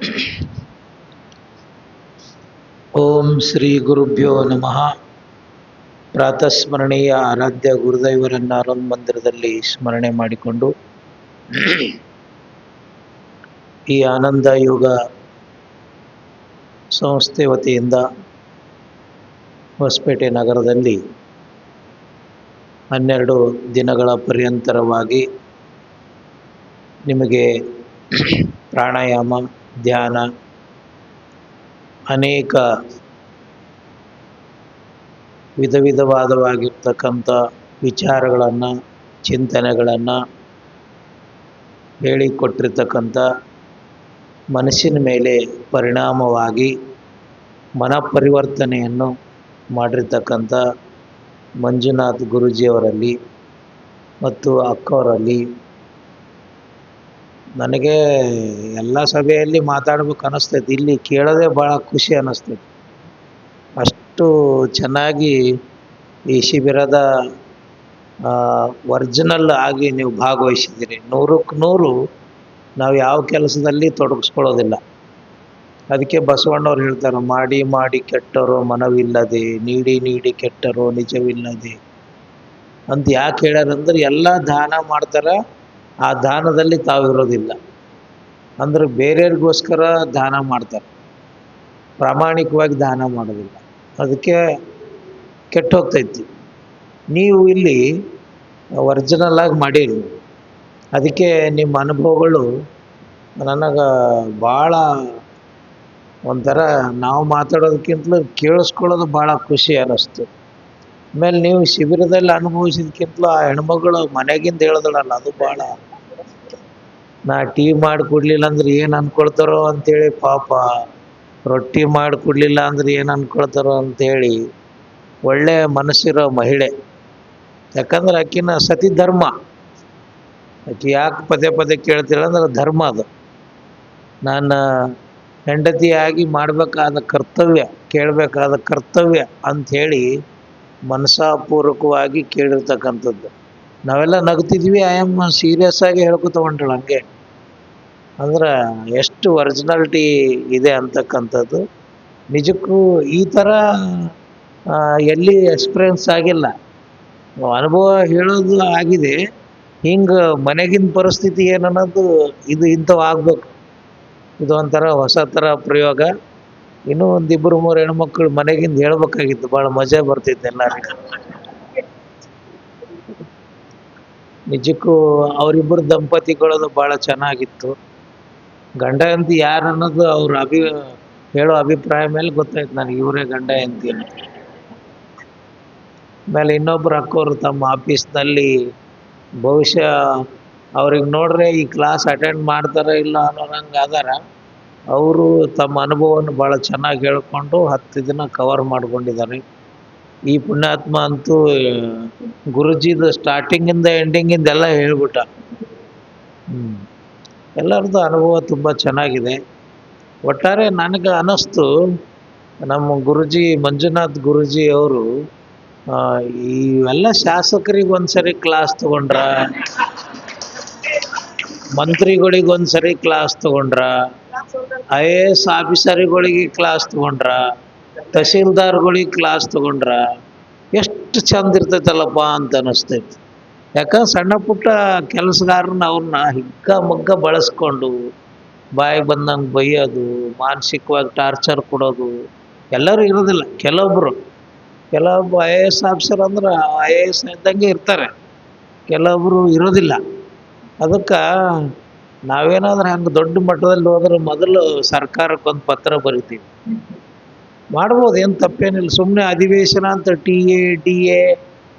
ಓಂ ಶ್ರೀ ಗುರುಭ್ಯೋ ನಮಃ. ಪ್ರಾತಸ್ಮರಣೀಯ ಆರಾಧ್ಯ ಗುರುದೈವರನ್ನ ಅರುಣ್ ಮಂದಿರದಲ್ಲಿ ಸ್ಮರಣೆ ಮಾಡಿಕೊಂಡು ಈ ಆನಂದ ಯೋಗ ಸಂಸ್ಥೆ ವತಿಯಿಂದ ಹೊಸಪೇಟೆ ನಗರದಲ್ಲಿ ಹನ್ನೆರಡು ದಿನಗಳ ಪರ್ಯಂತರವಾಗಿ ನಿಮಗೆ ಪ್ರಾಣಾಯಾಮ ಧ್ಯಾನ, ಅನೇಕ ವಿಧ ವಿಧವಾದವಾಗಿರ್ತಕ್ಕಂಥ ವಿಚಾರಗಳನ್ನು, ಚಿಂತನೆಗಳನ್ನು ಹೇಳಿಕೊಟ್ಟಿರ್ತಕ್ಕಂಥ ಮನಸ್ಸಿನ ಮೇಲೆ ಪರಿಣಾಮವಾಗಿ ಮನ ಪರಿವರ್ತನೆಯನ್ನು ಮಾಡಿರ್ತಕ್ಕಂಥ ಮಂಜುನಾಥ್ ಗುರೂಜಿಯವರಲ್ಲಿ ಮತ್ತು ಅಕ್ಕವರಲ್ಲಿ ನನಗೆ ಎಲ್ಲ ಸಭೆಯಲ್ಲಿ ಮಾತಾಡ್ಬೇಕು ಅನ್ನಿಸ್ತೈತಿ ಇಲ್ಲಿ ಕೇಳೋದೇ ಭಾಳ ಖುಷಿ ಅನ್ನಿಸ್ತೈತಿ ಅಷ್ಟು ಚೆನ್ನಾಗಿ ಈ ಶಿಬಿರದ ಒರ್ಜಿನಲ್ ಆಗಿ ನೀವು ಭಾಗವಹಿಸಿದ್ದೀರಿ. ನೂರಕ್ಕೆ ನೂರು ನಾವು ಯಾವ ಕೆಲಸದಲ್ಲಿ ತೊಡಗಿಸ್ಕೊಳ್ಳೋದಿಲ್ಲ. ಅದಕ್ಕೆ ಬಸವಣ್ಣವ್ರು ಹೇಳ್ತಾರೆ, ಮಾಡಿ ಮಾಡಿ ಕೆಟ್ಟರೋ ಮನವಿಲ್ಲದೆ, ನೀಡಿ ನೀಡಿ ಕೆಟ್ಟರೋ ನಿಜವಿಲ್ಲದೆ. ಅಂತ ಯಾಕೆ ಹೇಳ್ಯಾರಂದ್ರೆ, ಎಲ್ಲ ದಾನ ಮಾಡ್ತಾರೆ ಆ ದಾನದಲ್ಲಿ ತಾವು ಇರೋದಿಲ್ಲ. ಅಂದ್ರೆ ಬೇರೆಯವ್ರಿಗೋಸ್ಕರ ದಾನ ಮಾಡ್ತಾರೆ. ಪ್ರಾಮಾಣಿಕವಾಗಿ ದಾನ ಮಾಡೋದಿಲ್ಲ. ಅದಕ್ಕೆ ಕೆಟ್ಟು ಹೋಗ್ತೈತಿ. ನೀವು ಇಲ್ಲಿ ಒರಿಜಿನಲ್ ಆಗಿ ಮಾಡೀರಿ. ಅದಕ್ಕೆ ನಿಮ್ಮ ಅನುಭವಗಳು ನನಗೆ ಭಾಳ ಒಂಥರ ನಾವು ಮಾತಾಡೋದಕ್ಕಿಂತಲೂ ಕೇಳಿಸ್ಕೊಳ್ಳೋದು ಭಾಳ ಖುಷಿ ಅನ್ನಿಸ್ತು. ಆಮೇಲೆ ನೀವು ಶಿಬಿರದಲ್ಲಿ ಅನುಭವಿಸಿದ್ಕಿಂತಲೂ ಆ ಹೆಣ್ಮಗಳು ಮನೆಗಿಂದ ಹೇಳಿದಳಲ್ಲ, ಅದು ಭಾಳ ನಾ ಟೀ ಮಾಡಿ ಕೊಡಲಿಲ್ಲ ಅಂದ್ರೆ ಏನು ಅಂದ್ಕೊಳ್ತಾರೋ ಅಂಥೇಳಿ ಪಾಪ. ರೊಟ್ಟಿ ಮಾಡಿ ಕೊಡಲಿಲ್ಲ ಅಂದ್ರೆ ಏನು ಅಂದ್ಕೊಳ್ತಾರೋ ಅಂಥೇಳಿ ಒಳ್ಳೆಯ ಮನಸ್ಸಿರೋ ಮಹಿಳೆ. ಯಾಕಂದ್ರೆ ಆಕಿನ ಸತಿ ಧರ್ಮ. ಆಕೆ ಯಾಕೆ ಪದೇ ಪದೇ ಕೇಳ್ತಿಲ್ಲ ಅಂದ್ರೆ ಧರ್ಮ ಅದು. ನಾನು ಹೆಂಡತಿಯಾಗಿ ಮಾಡಬೇಕಾದ ಕರ್ತವ್ಯ, ಕೇಳಬೇಕಾದ ಕರ್ತವ್ಯ ಅಂಥೇಳಿ ಮನಸಾಪೂರ್ವಕವಾಗಿ ಕೇಳಿರ್ತಕ್ಕಂಥದ್ದು. ನಾವೆಲ್ಲ ನಗ್ತಿದ್ವಿ ಐ ಆಮ್ ಸೀರಿಯಸ್ ಆಗಿ ಹೇಳ್ಕೊತ ಹೊಂಟಳು ಹಂಗೆ. ಅಂದ್ರೆ ಎಷ್ಟು ಒರಿಜಿನಾಲಿಟಿ ಇದೆ ಅಂತಕ್ಕಂಥದ್ದು. ನಿಜಕ್ಕೂ ಈ ಥರ ಎಲ್ಲಿ ಎಕ್ಸ್ಪೀರಿಯನ್ಸ್ ಆಗಿಲ್ಲ. ಅನುಭವ ಹೇಳೋದು ಆಗಿದೆ. ಹಿಂಗೆ ಮನೆಗಿನ ಪರಿಸ್ಥಿತಿ ಏನನ್ನೋದು ಇದು ಇಂಥವು ಆಗ್ಬೇಕು. ಇದು ಒಂಥರ ಹೊಸ ಥರ ಪ್ರಯೋಗ. ಇನ್ನೂ ಒಂದಿಬ್ಬರು ಮೂರು ಹೆಣ್ಮಕ್ಳು ಮನೆಗಿಂದ ಹೇಳ್ಬೇಕಾಗಿತ್ತು. ಭಾಳ ಮಜಾ ಬರ್ತಿತ್ತು ಎಲ್ಲರಿಗೂ. ನಿಜಕ್ಕೂ ಅವರಿಬ್ಬರು ದಂಪತಿಗಳದು ಭಾಳ ಚೆನ್ನಾಗಿತ್ತು. ಗಂಡ ಅಂತ ಯಾರು ಅನ್ನೋದು ಅವ್ರ ಅಭಿ, ಹೇಳೋ ಅಭಿಪ್ರಾಯ ಮೇಲೆ ಗೊತ್ತಾಯ್ತು ನನಗೆ. ಇವರೇ ಗಂಡ ಅಂತ. ಆಮೇಲೆ ಇನ್ನೊಬ್ರು ಅಕ್ಕೋರು ತಮ್ಮ ಆಫೀಸ್ನಲ್ಲಿ ಬಹುಶಃ ಅವ್ರಿಗೆ ನೋಡ್ರೆ ಈ ಕ್ಲಾಸ್ ಅಟೆಂಡ್ ಮಾಡ್ತಾರ ಇಲ್ಲ ಅನ್ನೋರಂಗೆ ಅದಾರ ಅವರು ತಮ್ಮ ಅನುಭವವನ್ನು ಭಾಳ ಚೆನ್ನಾಗಿ ಹೇಳಿಕೊಂಡು ಹತ್ತು ದಿನ ಕವರ್ ಮಾಡ್ಕೊಂಡಿದ್ದಾರೆ. ಈ ಪುಣ್ಯಾತ್ಮ ಅಂತೂ, ಗುರುಜಿದು ಸ್ಟಾರ್ಟಿಂಗಿಂದ ಎಂಡಿಂಗಿಂದ ಎಲ್ಲ ಹೇಳ್ಬಿಟ್ಟ. ಎಲ್ಲರದ್ದು ಅನುಭವ ತುಂಬ ಚೆನ್ನಾಗಿದೆ. ಒಟ್ಟಾರೆ ನನಗೆ ಅನ್ನಿಸ್ತು ನಮ್ಮ ಗುರುಜಿ, ಮಂಜುನಾಥ್ ಗುರುಜಿ ಅವರು ಇವೆಲ್ಲ ಶಾಸಕರಿಗೆ ಒಂದ್ಸರಿ ಕ್ಲಾಸ್ ತಗೊಂಡ್ರ ಮಂತ್ರಿಗಳಿಗೆ ಒಂದ್ಸರಿ ಕ್ಲಾಸ್ ತಗೊಂಡ್ರ ಐ ಎ ಎಸ್ ಆಫೀಸರ್ಗಳಿಗೆ ಕ್ಲಾಸ್ ತಗೊಂಡ್ರ ತಹಸೀಲ್ದಾರ್ಗಳಿಗೆ ಕ್ಲಾಸ್ ತಗೊಂಡ್ರ, ಎಷ್ಟು ಚಂದ ಇರ್ತೈತಲ್ಲಪ್ಪ ಅಂತ ಅನಿಸ್ತೈತಿ. ಯಾಕಂದ್ರೆ ಸಣ್ಣ ಪುಟ್ಟ ಕೆಲಸಗಾರನ ಅವ್ರನ್ನ ಹಿಗ್ಗ ಮಗ್ಗ ಬಳಸ್ಕೊಂಡು ಬಾಯಿಗೆ ಬಂದಂಗೆ ಬೈಯೋದು, ಮಾನಸಿಕವಾಗಿ ಟಾರ್ಚರ್ ಕೊಡೋದು, ಎಲ್ಲರೂ ಇರೋದಿಲ್ಲ. ಕೆಲವೊಬ್ಬರು ಕೆಲವೊಬ್ಬ ಐ ಎ ಎಸ್ ಆಫೀಸರ್ ಅಂದ್ರೆ ಐ ಎ ಎಸ್ ಇದ್ದಂಗೆ ಇರ್ತಾರೆ. ಕೆಲವೊಬ್ಬರು ಇರೋದಿಲ್ಲ. ಅದಕ್ಕೆ ನಾವೇನಾದ್ರೂ ಹಂಗೆ ದೊಡ್ಡ ಮಟ್ಟದಲ್ಲಿ ಹೋದ್ರೆ ಮೊದಲು ಸರ್ಕಾರಕ್ಕೊಂದು ಪತ್ರ ಬರಿತೀವಿ. ಮಾಡ್ಬೋದು, ಏನು ತಪ್ಪೇನಿಲ್ಲ. ಸುಮ್ಮನೆ ಅಧಿವೇಶನ ಅಂತ ಟಿ ಎ, ಡಿ ಎ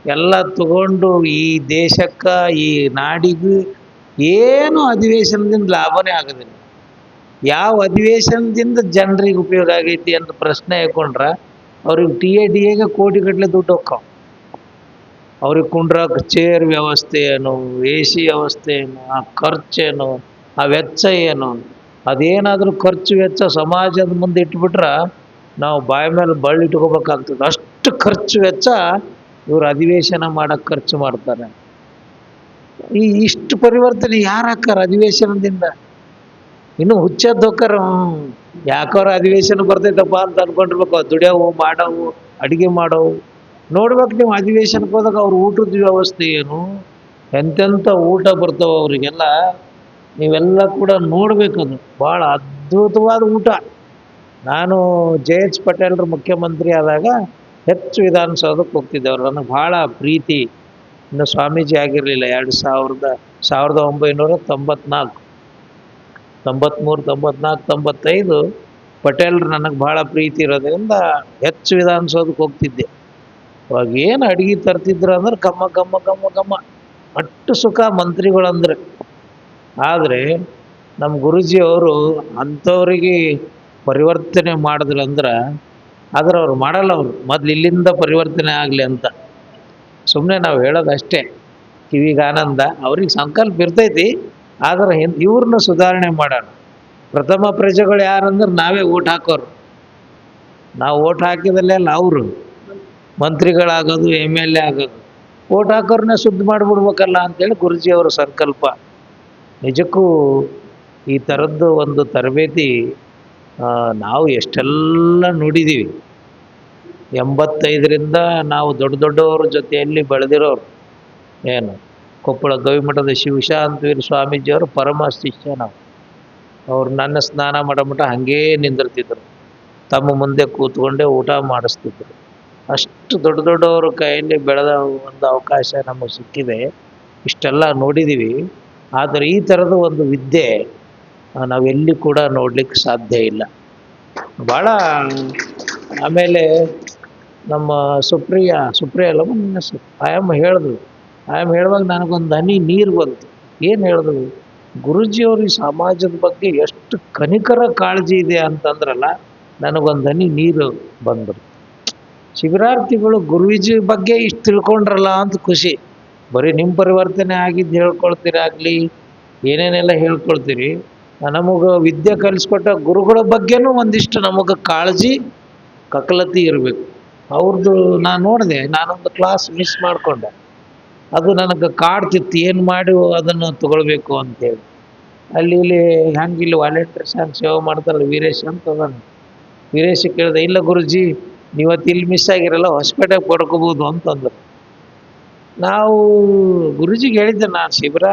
ಎಲ್ಲ ತಗೊಂಡು ಈ ದೇಶಕ್ಕೆ, ಈ ನಾಡಿಗೂ ಏನು ಅಧಿವೇಶನದಿಂದ ಲಾಭನೇ ಆಗೋದಿಲ್ಲ. ಯಾವ ಅಧಿವೇಶನದಿಂದ ಜನರಿಗೆ ಉಪಯೋಗ ಆಗೈತಿ ಅಂತ ಪ್ರಶ್ನೆ ಹಾಕೊಂಡ್ರೆ ಅವ್ರಿಗೆ ಟಿ ಎ, ಡಿ ಎಗೆ ಕೋಟಿಗಟ್ಟಲೆ ದುಡ್ಡು ಹೋಗ್ತಾವ. ಅವ್ರಿಗೆ ಕುಂಡ್ರಕ್ಕೆ ಚೇರ್ ವ್ಯವಸ್ಥೆ ಏನು ಎ ಸಿ ವ್ಯವಸ್ಥೆ ಏನು ಆ ಖರ್ಚೇನು ಆ ವೆಚ್ಚ ಏನು? ಅದೇನಾದರೂ ಖರ್ಚು ವೆಚ್ಚ ಸಮಾಜದ ಮುಂದೆ ಇಟ್ಬಿಟ್ರೆ ನಾವು ಬಾಯಿ ಮೇಲೆ ಬಳ್ಳಿ ಇಟ್ಕೋಬೇಕಾಗ್ತದೆ. ಅಷ್ಟು ಖರ್ಚು ವೆಚ್ಚ ಇವರು ಅಧಿವೇಶನ ಮಾಡೋಕ್ಕೆ ಖರ್ಚು ಮಾಡ್ತಾರೆ. ಈ ಇಷ್ಟು ಪರಿವರ್ತನೆ ಯಾರು ಹಾಕಾರ ಅಧಿವೇಶನದಿಂದ? ಇನ್ನು ಹ್ಞೂ ಯಾಕೋರ ಅಧಿವೇಶನ ಬರ್ತೈತಪ್ಪ ಅಂತ ಅನ್ಕೊಂಡಿರ್ಬೇಕು. ದುಡಿಯೋವು, ಮಾಡೋವು, ಅಡುಗೆ ಮಾಡೋವು. ನೋಡ್ಬೇಕು ನೀವು ಅಧಿವೇಶನಕ್ಕೆ ಹೋದಾಗ ಅವ್ರ ಊಟದ ವ್ಯವಸ್ಥೆ ಏನು? ಎಂತೆಂಥ ಊಟ ಬರ್ತಾವ ಅವರಿಗೆಲ್ಲ. ನೀವೆಲ್ಲ ಕೂಡ ನೋಡ್ಬೇಕದು. ಭಾಳ ಅದ್ಭುತವಾದ ಊಟ. ನಾನು ಜೆ ಎಚ್ ಪಟೇಲ್ರು ಮುಖ್ಯಮಂತ್ರಿ ಆದಾಗ ಹೆಚ್ಚು ವಿಧಾನಸೌಧಕ್ಕೆ ಹೋಗ್ತಿದ್ದೆ ಅವ್ರು ನನಗೆ ಭಾಳ ಪ್ರೀತಿ. ಇನ್ನು ಸ್ವಾಮೀಜಿ ಆಗಿರಲಿಲ್ಲ. ಎರಡು ಸಾವಿರದ ಸಾವಿರದ ಒಂಬೈನೂರ ತೊಂಬತ್ನಾಲ್ಕು. ತೊಂಬತ್ತ್ಮೂರು ತೊಂಬತ್ನಾಲ್ಕು, ತೊಂಬತ್ತೈದು ಪಟೇಲ್ರು ನನಗೆ ಭಾಳ ಪ್ರೀತಿ ಇರೋದ್ರಿಂದ ಹೆಚ್ಚು ವಿಧಾನಸೌಧಕ್ಕೆ ಹೋಗ್ತಿದ್ದೆ. ಅವಾಗ ಏನು ಅಡುಗೆ ತರ್ತಿದ್ರು ಅಂದ್ರೆ ಕಮ್ಮ ಕಮ್ಮ ಗಮ್ಮ ಕಮ್ಮ ಅಷ್ಟು ಸುಖ ಮಂತ್ರಿಗಳಂದ್ರೆ. ಆದರೆ ನಮ್ಮ ಗುರುಜಿ ಅವರು ಅಂಥವ್ರಿಗೆ ಪರಿವರ್ತನೆ ಮಾಡಿದ್ರು ಅಂದ್ರೆ ಆದ್ರೆ ಅವ್ರು ಮಾಡಲ್ಲ ಅವರು. ಮೊದಲು ಇಲ್ಲಿಂದ ಪರಿವರ್ತನೆ ಆಗಲಿ ಅಂತ. ಸುಮ್ಮನೆ ನಾವು ಹೇಳೋದು ಅಷ್ಟೇ ಕಿವಿಗೆ ಆನಂದ. ಅವ್ರಿಗೆ ಸಂಕಲ್ಪ ಇರ್ತೈತಿ, ಆದ್ರೆ ಹಿಂ- ಇವ್ರನ್ನ ಸುಧಾರಣೆ ಮಾಡೋಣ ಪ್ರಥಮ ಪ್ರಜೆಗಳು ಯಾರಂದ್ರೆ ನಾವೇ ಓಟ್ ಹಾಕೋರು. ನಾವು ಓಟ್ ಹಾಕಿದಲ್ಲೆಲ್ಲ ಅವರು. ಮಂತ್ರಿಗಳಾಗೋದು, ಎಂ ಎಲ್ ಎ ಆಗೋದು. ಓಟ್ ಹಾಕೋರನ್ನೇ ಶುದ್ಧ ಮಾಡಿಬಿಡ್ಬೇಕಲ್ಲ ಅಂತೇಳಿ ಗುರುಜಿಯವರ ಸಂಕಲ್ಪ. ನಿಜಕ್ಕೂ ಈ ಥರದ್ದು ಒಂದು ತರಬೇತಿ ನಾವು ಎಷ್ಟೆಲ್ಲ ನೋಡಿದ್ದೀವಿ ಎಂಬತ್ತೈದರಿಂದ ನಾವು ದೊಡ್ಡ ದೊಡ್ಡವ್ರ ಜೊತೆಯಲ್ಲಿ ಬೆಳೆದಿರೋರು. ಏನು? ಕೊಪ್ಪಳ ಗವಿಮಠದ ಶಿವಶಾಂತವೀರ ಸ್ವಾಮೀಜಿಯವರು ಪರಮ ಶಿಷ್ಯ ನಾವು. ಅವ್ರು ನನ್ನ ಸ್ನಾನ ಮಾಡೋ ಮಟ್ಟ ಹಾಗೇ ನಿಂದಿರ್ತಿದ್ರು. ತಮ್ಮ ಮುಂದೆ ಕೂತ್ಕೊಂಡೇ ಊಟ ಮಾಡಿಸ್ತಿದ್ರು. ಅಷ್ಟು ದೊಡ್ಡ ದೊಡ್ಡವ್ರ ಕೈಯಲ್ಲಿ ಬೆಳೆದ ಒಂದು ಅವಕಾಶ ನಮಗೆ ಸಿಕ್ಕಿದೆ. ಇಷ್ಟೆಲ್ಲ ನೋಡಿದ್ದೀವಿ ಆದರೆ ಈ ಥರದ ಒಂದು ವಿದ್ಯೆ ನಾವೆಲ್ಲಿ ಕೂಡ ನೋಡಲಿಕ್ಕೆ ಸಾಧ್ಯ ಇಲ್ಲ. ಭಾಳ ಆಮೇಲೆ ನಮ್ಮ ಸುಪ್ರಿಯ ಸುಪ್ರಿಯ ಅಲ್ಲ ಹೆಸರು ಆಯಮ್ಮ ಹೇಳಿದ್ರು ಆಯಮ್ಮ ಹೇಳುವಾಗ ನನಗೊಂದು ಹನಿ ನೀರು ಬಂತು. ಏನು ಹೇಳಿದ್ರು ಗುರುಜಿಯವರು ಈ ಸಮಾಜದ ಬಗ್ಗೆ ಎಷ್ಟು ಕನಿಕರ ಕಾಳಜಿ ಇದೆ ಅಂತಂದ್ರಲ್ಲ, ನನಗೊಂದು ಹನಿ ನೀರು ಬಂದರು ಶಿಬಿರಾರ್ಥಿಗಳು ಗುರುಜಿ ಬಗ್ಗೆ ಇಷ್ಟು ತಿಳ್ಕೊಂಡ್ರಲ್ಲ ಅಂತ ಖುಷಿ. ಬರೀ ನಿಮ್ಮ ಪರಿವರ್ತನೆ ಆಗಿದ್ದು ಹೇಳ್ಕೊಳ್ತೀರಾಗಲಿ ಏನೇನೆಲ್ಲ ಹೇಳ್ಕೊಳ್ತೀರಿ? ನಮಗೆ ವಿದ್ಯೆ ಕಲಿಸ್ಕೊಟ್ಟ ಗುರುಗಳ ಬಗ್ಗೆನೂ ಒಂದಿಷ್ಟು ನಮಗೆ ಕಾಳಜಿ ಕಕಲತಿ ಇರಬೇಕು. ಅವ್ರದ್ದು ನಾನು ನೋಡಿದೆ, ನಾನೊಂದು ಕ್ಲಾಸ್ ಮಿಸ್ ಮಾಡಿಕೊಂಡೆ. ಅದು ನನಗೆ ಕಾಡ್ತಿತ್ತು ಏನು ಮಾಡಿ ಅದನ್ನು ತಗೊಳ್ಬೇಕು ಅಂತೇಳಿ. ಅಲ್ಲಿ ಇಲ್ಲಿ ಹೆಂಗೆ ಇಲ್ಲಿ ವಾಲೆಂಟ್ರೀಸ್ ಹಂಗೆ ಸೇವೆ ಮಾಡ್ತಾರಲ್ಲ ವೀರೇಶ್ ಅಂತ ಅದನ್ನ ವೀರೇಶ್ ಕೇಳಿದೆ, ಇಲ್ಲ ಗುರುಜಿ ನೀವತ್ತು ಇಲ್ಲಿ ಮಿಸ್ ಆಗಿರಲ್ಲ, ಹೊಸಪೇಟೆಗೆ ಪಡ್ಕೋಬೋದು ಅಂತಂದ್ರು. ನಾವು ಗುರುಜಿಗೆ ಹೇಳಿದ್ದೆ ನಾನು ಶಿಬಿರ,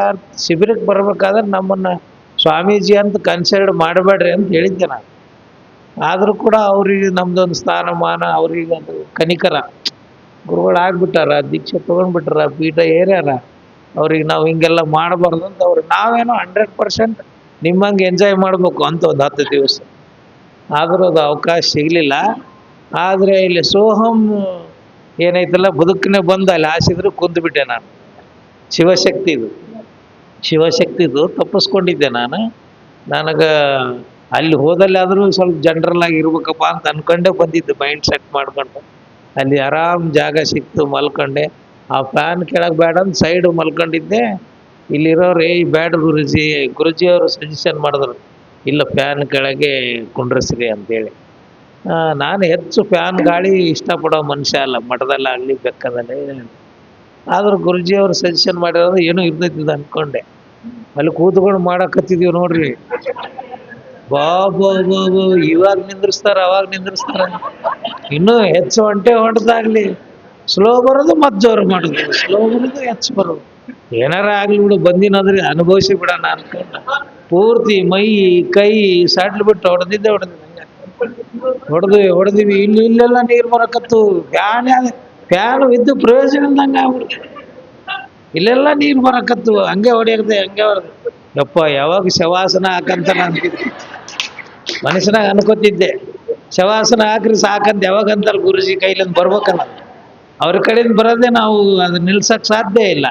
ಶಿಬಿರಕ್ಕೆ ಬರ್ಬೇಕಾದ್ರೆ ನಮ್ಮನ್ನು ಸ್ವಾಮೀಜಿ ಅಂತ ಕನ್ಸಿಡರ್ ಮಾಡಬೇಡ್ರಿ ಅಂತ ಹೇಳಿದ್ದೆ ನಾನು. ಆದರೂ ಕೂಡ ಅವ್ರಿಗೆ ನಮ್ದೊಂದು ಸ್ಥಾನಮಾನ, ಅವ್ರಿಗೆ ಒಂದು ಕನಿಕರ. ಗುರುಗಳು ಆಗ್ಬಿಟ್ಟಾರ, ದೀಕ್ಷೆ ತೊಗೊಂಡ್ಬಿಟ್ಟಾರ, ಪೀಠ ಏರ್ಯಾರ. ಅವ್ರಿಗೆ ನಾವು ಹಿಂಗೆಲ್ಲ ಮಾಡಬಾರ್ದು ಅಂತ ಅವ್ರು, ನಾವೇನೋ ಹಂಡ್ರೆಡ್ ಪರ್ಸೆಂಟ್ ನಿಮ್ಮಂಗೆ ಎಂಜಾಯ್ ಮಾಡಬೇಕು ಅಂತ ಒಂದು ಹತ್ತು ದಿವಸ. ಆದರೂ ಅದು ಅವಕಾಶ ಸಿಗಲಿಲ್ಲ. ಆದರೆ ಇಲ್ಲಿ ಸೋಹಂ ಏನೈತಲ್ಲ ಬದುಕನೆ ಬಂದು ಅಲ್ಲಿ ಹಾಸಿದ್ರು ಕುಂತ್ಬಿಟ್ಟೆ ನಾನು. ಶಿವಶಕ್ತಿದು ಶಿವಶಕ್ತಿದು ತಪ್ಪಿಸ್ಕೊಂಡಿದ್ದೆ ನಾನು. ನನಗೆ ಅಲ್ಲಿ ಹೋದಲ್ಲಾದರೂ ಸ್ವಲ್ಪ ಜನರಲ್ ಆಗಿ ಇರ್ಬೇಕಪ್ಪ ಅಂತ ಅನ್ಕೊಂಡೆ ಬಂದಿದ್ದು ಮೈಂಡ್ ಸೆಟ್ ಮಾಡ್ಕೊಂಡು. ಅಲ್ಲಿ ಆರಾಮ್ ಜಾಗ ಸಿಕ್ತು ಮಲ್ಕೊಂಡೆ. ಆ ಫ್ಯಾನ್ ಕೆಳಗೆ ಬೇಡ ಅಂತ ಸೈಡ್ ಮಲ್ಕೊಂಡಿದ್ದೆ. ಇಲ್ಲಿರೋರು, ಏಯ್ ಬ್ಯಾಡ ಗುರುಜಿ. ಗುರುಜಿಯವರು ಸಜೆಷನ್ ಮಾಡಿದ್ರು. ಇಲ್ಲ ಫ್ಯಾನ್ ಕೆಳಗೆ ಕುಂಡ್ರಸ್ರಿ ಅಂತೇಳಿ. ನಾನು ಹೆಚ್ಚು ಫ್ಯಾನ್ ಗಾಳಿ ಇಷ್ಟಪಡೋ ಮನುಷ್ಯ ಅಲ್ಲ. ಮಠದಲ್ಲಾಗಲಿ ಬೆಕ್ಕದಲ್ಲಿ. ಆದ್ರೆ ಗುರುಜಿಯವರು ಸಜೆಷನ್ ಮಾಡಿರೋದು ಏನೂ ಇರ್ತೈತಿಲ್ಲ ಅಂದ್ಕೊಂಡೆ ಅಲ್ಲಿ ಕೂತ್ಕೊಂಡು ಮಾಡಕತ್ತಿದೀವಿ ನೋಡ್ರಿ. ಬಾ ಬಾ ಬಾ ಬಾ. ಇವಾಗ ನಿಂದ್ರಿಸ್ತಾರ, ಅವಾಗ ನಿಂದ್ರಿಸ್ತಾರ ಇನ್ನೂ ಹೆಚ್ಚು ಹೊಂಟೆ ಹೊಂಟದಾಗ್ಲಿ. ಸ್ಲೋ ಬರೋದು ಮತ್ತೆ ಜೋರು ಮಾಡೋದು. ಸ್ಲೋ ಬರೋದು, ಹೆಚ್ಚು ಬರೋದು. ಏನಾರ ಆಗ್ಲಿ ಬಿಡು, ಬಂದಿನಾದ್ರೆ ಅನುಭವಿಸಿ ಬಿಡೋಣ ಅನ್ಕೊಂಡ. ಪೂರ್ತಿ ಮೈ, ಕೈ ಸಾಟ್ಲು ಬಿಟ್ಟು ಹೊಡೆದಿದ್ದೆ ಹೊಡೆದಿದ್ದೆ. ಹೊಡೆದ್ವಿ ಹೊಡೆದಿವಿ. ಇಲ್ಲಿ ಇಲ್ಲೆಲ್ಲ ನೀರು ಬರಕತ್ತು. ಫ್ಯಾನ್ ಫ್ಯಾನ್ ಇದ್ದು ಪ್ರಯೋಜನ ಇಲ್ದಂಗೆ ಆಗ್ಬಿಡ್ತು. ಇಲ್ಲೆಲ್ಲ ನೀರು ಬರಕತ್ತು. ಹಂಗೆ ಹೊಡೆಯದೆ ಹಂಗೆ ಹೊಡೆದು. ಯಪ್ಪ, ಯಾವಾಗ ಶವಾಸನ ಹಾಕಂತ ನಾನು ಮನುಷ್ಯನ ಅನ್ಕೋತಿದ್ದೆ. ಶವಾಸನ ಹಾಕ್ರಿ ಸಾಕಂತ ಯಾವಾಗ ಅಂತಾರೆ ಗುರುಜಿ ಕೈಲಿಂದ ಬರ್ಬೇಕಲ್ಲ. ಅವ್ರ ಕಡೆಯಿಂದ ಬರೋದೇ ನಾವು ಅದು ನಿಲ್ಸಕ್ಕೆ ಸಾಧ್ಯ ಇಲ್ಲ.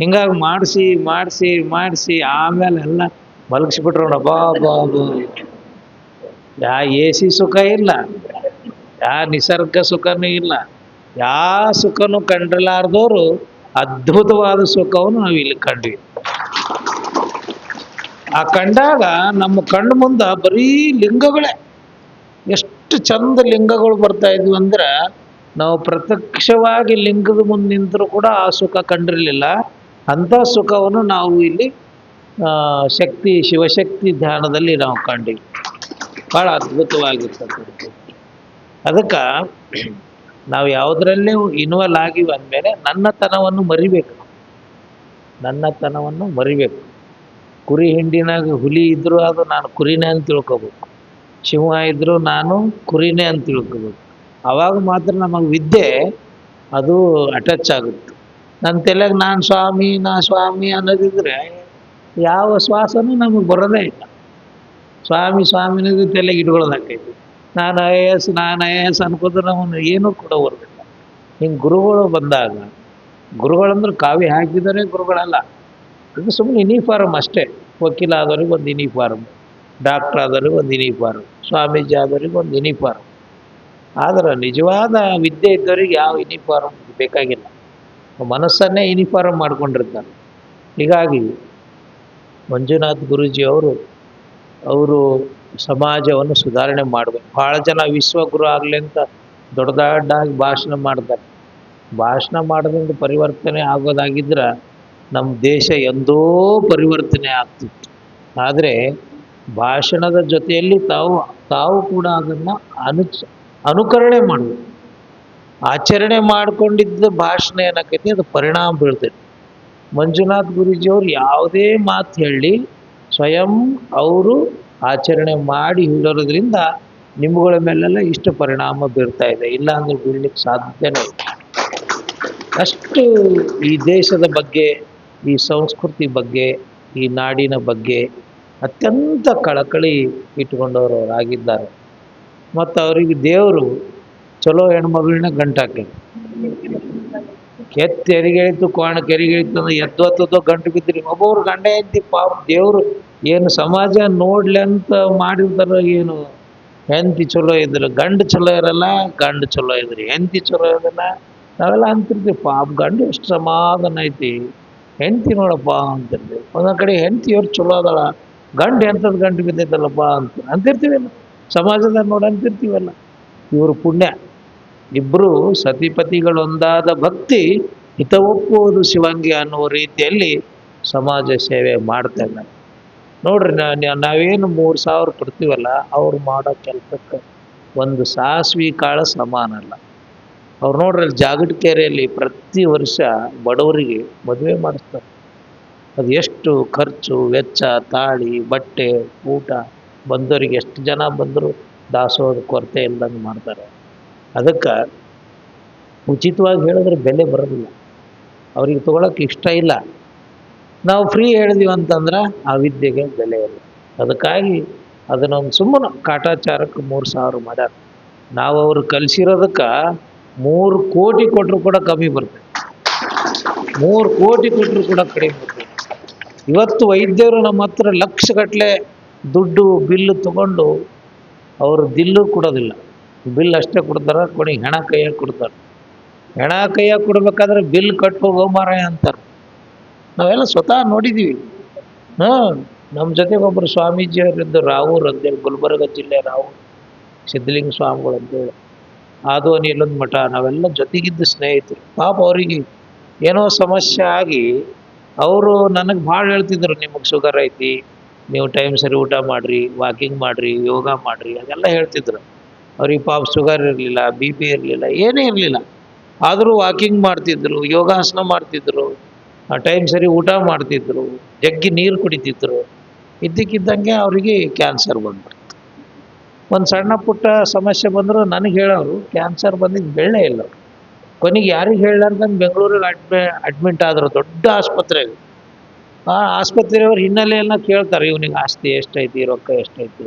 ಹಿಂಗಾಗಿ ಮಾಡಿಸಿ ಮಾಡಿಸಿ ಮಾಡಿಸಿ, ಆಮೇಲೆ ಎಲ್ಲ ಮಲಗಿಸ್ಬಿಟ್ರೋಣ ಬಾ ಬಾ ಬಾ ಯಾ ಎ ಸಿ ಸುಖ ಇಲ್ಲ, ಯಾ ನಿಸರ್ಗ ಸುಖನೂ ಇಲ್ಲ, ಯಾ ಸುಖನೂ ಕಂಡಿರಲಾರ್ದವರು ಅದ್ಭುತವಾದ ಸುಖವನ್ನು ನಾವು ಇಲ್ಲಿ ಕಂಡ್ವಿ. ಆ ಕಂಡಾಗ ನಮ್ಮ ಕಣ್ಣು ಮುಂದೆ ಬರೀ ಲಿಂಗಗಳೇ, ಎಷ್ಟು ಚಂದ ಲಿಂಗಗಳು ಬರ್ತಾ ಇದ್ವು ಅಂದ್ರೆ ನಾವು ಪ್ರತ್ಯಕ್ಷವಾಗಿ ಲಿಂಗದ ಮುಂದೆ ನಿಂತರೂ ಕೂಡ ಆ ಸುಖ ಕಂಡಿರಲಿಲ್ಲ. ಅಂಥ ಸುಖವನ್ನು ನಾವು ಇಲ್ಲಿ ಶಕ್ತಿ ಶಿವಶಕ್ತಿ ಧ್ಯಾನದಲ್ಲಿ ನಾವು ಕಂಡಿವಿ. ಭಾಳ ಅದ್ಭುತವಾಗಿರ್ತಕ್ಕಂಥದ್ದು. ಅದಕ್ಕೆ ನಾವು ಯಾವುದರಲ್ಲೇ ಇನ್ವಾಲ್ವ್ ಆಗಿವಿ ಅಂದಮೇಲೆ ನನ್ನತನವನ್ನು ಮರಿಬೇಕು. ನನ್ನತನವನ್ನು ಮರಿಬೇಕು. ಕುರಿ ಹಿಂಡಿನಾಗ ಹುಲಿ ಇದ್ದರೂ ಅದು ನಾನು ಕುರಿನೇ ಅಂತ ತಿಳ್ಕೊಬೇಕು. ಸಿಂಹ ಇದ್ದರೂ ನಾನು ಕುರಿನೇ ಅಂತ ತಿಳ್ಕೊಬೇಕು. ಆವಾಗ ಮಾತ್ರ ನಮಗೆ ವಿದ್ಯೆ ಅದು ಅಟ್ಯಾಚ್ ಆಗುತ್ತೆ. ನನ್ನ ತಲೆಗೆ ನಾನು ಸ್ವಾಮಿ, ನಾ ಸ್ವಾಮಿ ಅನ್ನೋದಿದ್ರೆ ಯಾವ ಶ್ವಾಸನೂ ನಮಗೆ ಬರೋದೇ ಇಲ್ಲ. ಸ್ವಾಮಿ ಸ್ವಾಮಿನಿಗೆ ತಲೆಗೆ ಇಟ್ಕೊಳ್ಳೋದಾಕೈತಿ ನಾನು ಐ ಎ ಎಸ್, ನಾನು ಐ ಎ ಎಸ್ ಅನ್ಕೋದ್ರೆ ನಾವು ಏನೂ ಕೂಡ ಬರೋದಿಲ್ಲ ಹಿಂಗೆ ಗುರುಗಳು ಬಂದಾಗ, ಗುರುಗಳಂದ್ರೆ ಕಾವಿ ಹಾಕಿದರೆ ಗುರುಗಳಲ್ಲ. ಅದು ಸುಮ್ಮನೆ ಯೂನಿಫಾರ್ಮ್ ಅಷ್ಟೇ. ವಕೀಲ ಆದವ್ರಿಗೆ ಒಂದು ಯೂನಿಫಾರ್ಮ್ ಡಾಕ್ಟ್ರ್ ಆದವ್ರಿಗೆ ಒಂದು ಯೂನಿಫಾರ್ಮ್ ಸ್ವಾಮೀಜಿ ಆದವ್ರಿಗೆ ಒಂದು ಯೂನಿಫಾರ್ಮ್ ಆದ್ರೆ ನಿಜವಾದ ವಿದ್ಯೆ ಇದ್ದವರಿಗೆ ಯಾವ ಯೂನಿಫಾರ್ಮ್ ಬೇಕಾಗಿಲ್ಲ. ಮನಸ್ಸನ್ನೇ ಯೂನಿಫಾರ್ಮ್ ಮಾಡ್ಕೊಂಡಿರ್ತಾರೆ. ಹೀಗಾಗಿ ಮಂಜುನಾಥ್ ಗುರೂಜಿ ಅವರು ಅವರು ಸಮಾಜವನ್ನು ಸುಧಾರಣೆ ಮಾಡಬೇಕು ಭಾಳ ಜನ ವಿಶ್ವಗುರು ಆಗಲಿ ಅಂತ ದೊಡ್ಡ ದೊಡ್ಡದಾಗಿ ಭಾಷಣ ಮಾಡ್ತಾರೆ. ಭಾಷಣ ಮಾಡೋದ್ರಿಂದ ಪರಿವರ್ತನೆ ಆಗೋದಾಗಿದ್ರೆ ನಮ್ಮ ದೇಶ ಎಂದೋ ಪರಿವರ್ತನೆ ಆಗ್ತಿತ್ತು. ಆದರೆ ಭಾಷಣದ ಜೊತೆಯಲ್ಲಿ ತಾವು ತಾವು ಕೂಡ ಅದನ್ನು ಅನು ಅನುಕರಣೆ ಮಾಡಬೇಕು ಆಚರಣೆ ಮಾಡಿಕೊಂಡಿದ್ದ ಭಾಷಣ ಏನಾಕೈತಿ? ಅದು ಪರಿಣಾಮ ಬೀಳ್ತೈತಿ. ಮಂಜುನಾಥ್ ಗುರೂಜಿಯವ್ರು ಯಾವುದೇ ಮಾತು ಹೇಳಿ ಸ್ವಯಂ ಅವರು ಆಚರಣೆ ಮಾಡಿ ಹೇಳೋದ್ರಿಂದ ನಿಮ್ಮಗಳ ಮೇಲೆಲ್ಲ ಇಷ್ಟು ಪರಿಣಾಮ ಬೀರ್ತಾ ಇದೆ. ಇಲ್ಲ ಅಂದ್ರೆ ಬೀಳ್ಲಿಕ್ಕೆ ಸಾಧ್ಯನೇ ಇಲ್ಲ. ಅಷ್ಟು ಈ ದೇಶದ ಬಗ್ಗೆ, ಈ ಸಂಸ್ಕೃತಿ ಬಗ್ಗೆ, ಈ ನಾಡಿನ ಬಗ್ಗೆ ಅತ್ಯಂತ ಕಳಕಳಿ ಇಟ್ಕೊಂಡವರು ಆಗಿದ್ದಾರೆ ಮತ್ತು ಅವರಿಗೆ ದೇವರು ಚಲೋ ಹೆಣ್ಮಗಳನ್ನ ಗಂಟಾಕಿ ಕೆತ್ತ ಕೋಣ ಕೆರಿಗೆಳಿತು ಅಂದ್ರೆ ಎದ್ದೊತ್ತದೋ ಗಂಟು ಬಿದ್ದಿರಿ ಒಬ್ಬೊಬ್ರು ಗಂಡ ಎದ್ದಿ ಪಾಪ ದೇವರು ಏನು ಸಮಾಜ ನೋಡ್ಲಿ ಅಂತ ಮಾಡಿರ್ತಾರ ಏನು? ಹೆಂಡತಿ ಚಲೋ ಇದ್ರು ಗಂಡು ಚಲೋ ಇರಲ್ಲ, ಗಂಡು ಚಲೋ ಇದ್ರಿ ಹೆಂಡತಿ ಚಲೋ ಇರಲ್ಲ. ನಾವೆಲ್ಲ ಅಂತಿರ್ತೀವಿ, ಪಾಪ ಗಂಡು ಎಷ್ಟು ಸಮಾಧಾನ ಐತಿ. ಹೆಂತಿ ನೋಡಪ್ಪ ಅಂತಿರ್ತೀವಿ. ಒಂದೊಂದು ಕಡೆ ಹೆಂಡತಿಯವ್ರು ಚಲೋ ಅದಳ, ಗಂಡು ಎಂಥದ್ದು ಗಂಟು ಬಿದ್ದೈತಲ್ಲಪ್ಪ ಅಂತ ಅಂತಿರ್ತೀವಿ ಸಮಾಜದಾಗ ನೋಡಿ ಅಂತಿರ್ತೀವಲ್ಲ ಇವರು ಪುಣ್ಯ. ಇಬ್ಬರು ಸತಿಪತಿಗಳೊಂದಾದ ಭಕ್ತಿ ಹಿತ ಒಪ್ಪುವುದು ಶಿವಂಗಿ ಅನ್ನುವ ರೀತಿಯಲ್ಲಿ ಸಮಾಜ ಸೇವೆ ಮಾಡ್ತಾ ಇದ್ದಾರೆ. ನೋಡ್ರಿ ನಾವೇನು ಮೂರು ಸಾವಿರ ಕೊಡ್ತೀವಲ್ಲ, ಅವ್ರು ಮಾಡೋ ಕೆಲಸಕ್ಕೆ ಒಂದು ಸಾಸ್ವಿ ಕಾಳು ಸಮಾನ ಅಲ್ಲ. ಅವ್ರು ನೋಡ್ರಿ ಅಲ್ಲಿ ಜಾಗಟಕೆರೆಯಲ್ಲಿ ಪ್ರತಿ ವರ್ಷ ಬಡವರಿಗೆ ಮದುವೆ ಮಾಡಿಸ್ತಾರೆ. ಅದು ಎಷ್ಟು ಖರ್ಚು, ವೆಚ್ಚ, ತಾಳಿ, ಬಟ್ಟೆ, ಊಟ, ಬಂದವರಿಗೆ ಎಷ್ಟು ಜನ ಬಂದರೂ ದಾಸೋಹದ ಕೊರತೆ ಇಲ್ಲದಂಗೆ ಮಾಡ್ತಾರೆ. ಅದಕ್ಕೆ ಉಚಿತವಾಗಿ ಹೇಳಿದ್ರೆ ಬೆಲೆ ಬರೋದಿಲ್ಲ. ಅವ್ರಿಗೆ ತೊಗೊಳಕ್ಕೆ ಇಷ್ಟ ಇಲ್ಲ. ನಾವು ಫ್ರೀ ಹೇಳಿದೀವಿ ಅಂತಂದ್ರೆ ಆ ವಿದ್ಯೆಗೆ ಬೆಲೆ ಇಲ್ಲ. ಅದಕ್ಕಾಗಿ ಅದನ್ನೊಂದು ಸುಮ್ಮನೆ ಕಾಟಾಚಾರಕ್ಕೆ ಮೂರು ಸಾವಿರ ಮಾಡ್ಯಾರ. ನಾವು ಅವ್ರು ಕಲಿಸಿರೋದಕ್ಕೆ ಮೂರು ಕೋಟಿ ಕೊಟ್ಟರು ಕೂಡ ಕಮ್ಮಿ ಬರ್ತದೆ ಮೂರು ಕೋಟಿ ಕೊಟ್ಟರು ಕೂಡ ಕಡಿಮೆ ಬರ್ತದೆ ಇವತ್ತು ವೈದ್ಯರು ನಮ್ಮ ಹತ್ರ ಲಕ್ಷಗಟ್ಟಲೆ ದುಡ್ಡು, ಬಿಲ್ಲು ತಗೊಂಡು ಅವರು ದಿಲ್ಲು ಕೊಡೋದಿಲ್ಲ. ಬಿಲ್ ಅಷ್ಟೇ ಕೊಡ್ತಾರೆ ಕೊನೆಗೆ ಹೆಣ ಕೈಯಾಗಿ ಕೊಡ್ತಾರೆ. ಹೆಣ ಕೈಯಾಗಿ ಕೊಡ್ಬೇಕಾದ್ರೆ ಬಿಲ್ ಕಟ್ಟು ಹೋಗೋ ಮಾರಾಯ ಅಂತಾರೆ. ನಾವೆಲ್ಲ ಸ್ವತಃ ನೋಡಿದ್ದೀವಿ ಹಾಂ ನಮ್ಮ ಜೊತೆಗೆ ಒಬ್ಬರು ಸ್ವಾಮೀಜಿಯವರಿದ್ದು ರಾವೂರ್ ಅಂತೇಳಿ ಗುಲ್ಬರ್ಗ ಜಿಲ್ಲೆ ರಾವು ಸಿದ್ಧಲಿಂಗ ಸ್ವಾಮಿಗಳು ಅಂತೇಳಿ. ಆದೋನಿ ಇಲ್ಲೊಂದು ಮಠ, ನಾವೆಲ್ಲ ಜೊತೆಗಿದ್ದು ಸ್ನೇಹಿತರು. ಪಾಪ ಅವರಿಗೆ ಏನೋ ಸಮಸ್ಯೆ ಆಗಿ ಅವರು ನನಗೆ ಭಾಳ ಹೇಳ್ತಿದ್ರು, ನಿಮಗೆ ಶುಗರ್ ಐತಿ, ನೀವು ಟೈಮ್ ಸರಿ ಊಟ ಮಾಡಿರಿ ವಾಕಿಂಗ್ ಮಾಡಿರಿ, ಯೋಗ ಮಾಡಿರಿ, ಅದೆಲ್ಲ ಹೇಳ್ತಿದ್ರು. ಅವ್ರಿಗೆ ಪಾಪ ಶುಗರ್ ಇರಲಿಲ್ಲ ಬಿ ಪಿ ಇರಲಿಲ್ಲ, ಏನೇ ಇರಲಿಲ್ಲ. ಆದರೂ ವಾಕಿಂಗ್ ಮಾಡ್ತಿದ್ರು, ಯೋಗಾಸನ ಮಾಡ್ತಿದ್ರು ಟೈಮ್ ಸರಿ ಊಟ ಮಾಡ್ತಿದ್ರು, ಜಗ್ಗಿ ನೀರು ಕುಡಿತಿದ್ರು. ಇದ್ದಕ್ಕಿದ್ದಂಗೆ ಅವರಿಗೆ ಕ್ಯಾನ್ಸರ್ ಬಂದ್ಬಿಡ್ತು. ಒಂದು ಸಣ್ಣ ಪುಟ್ಟ ಸಮಸ್ಯೆ ಬಂದರೂ ನನಗೆ ಹೇಳೋರು ಕ್ಯಾನ್ಸರ್ ಬಂದಿದ್ದು ಬೆಳ್ಳೆ ಇಲ್ಲ. ಕೊನೆಗೆ ಯಾರಿಗೆ ಹೇಳಾರ್ದಂಗೆ ಬೆಂಗಳೂರಿಗೆ ಅಡ್ಮಿ ಅಡ್ಮಿಟ್ ಆದರು ದೊಡ್ಡ ಆಸ್ಪತ್ರೆಗೆ. ಆ ಆಸ್ಪತ್ರೆಯವ್ರ ಹಿನ್ನೆಲೆಯೆಲ್ಲ ಕೇಳ್ತಾರೆ, ಇವನಿಗೆ ಆಸ್ತಿ ಎಷ್ಟೈತಿ ರೊಕ್ಕ ಎಷ್ಟೈತಿ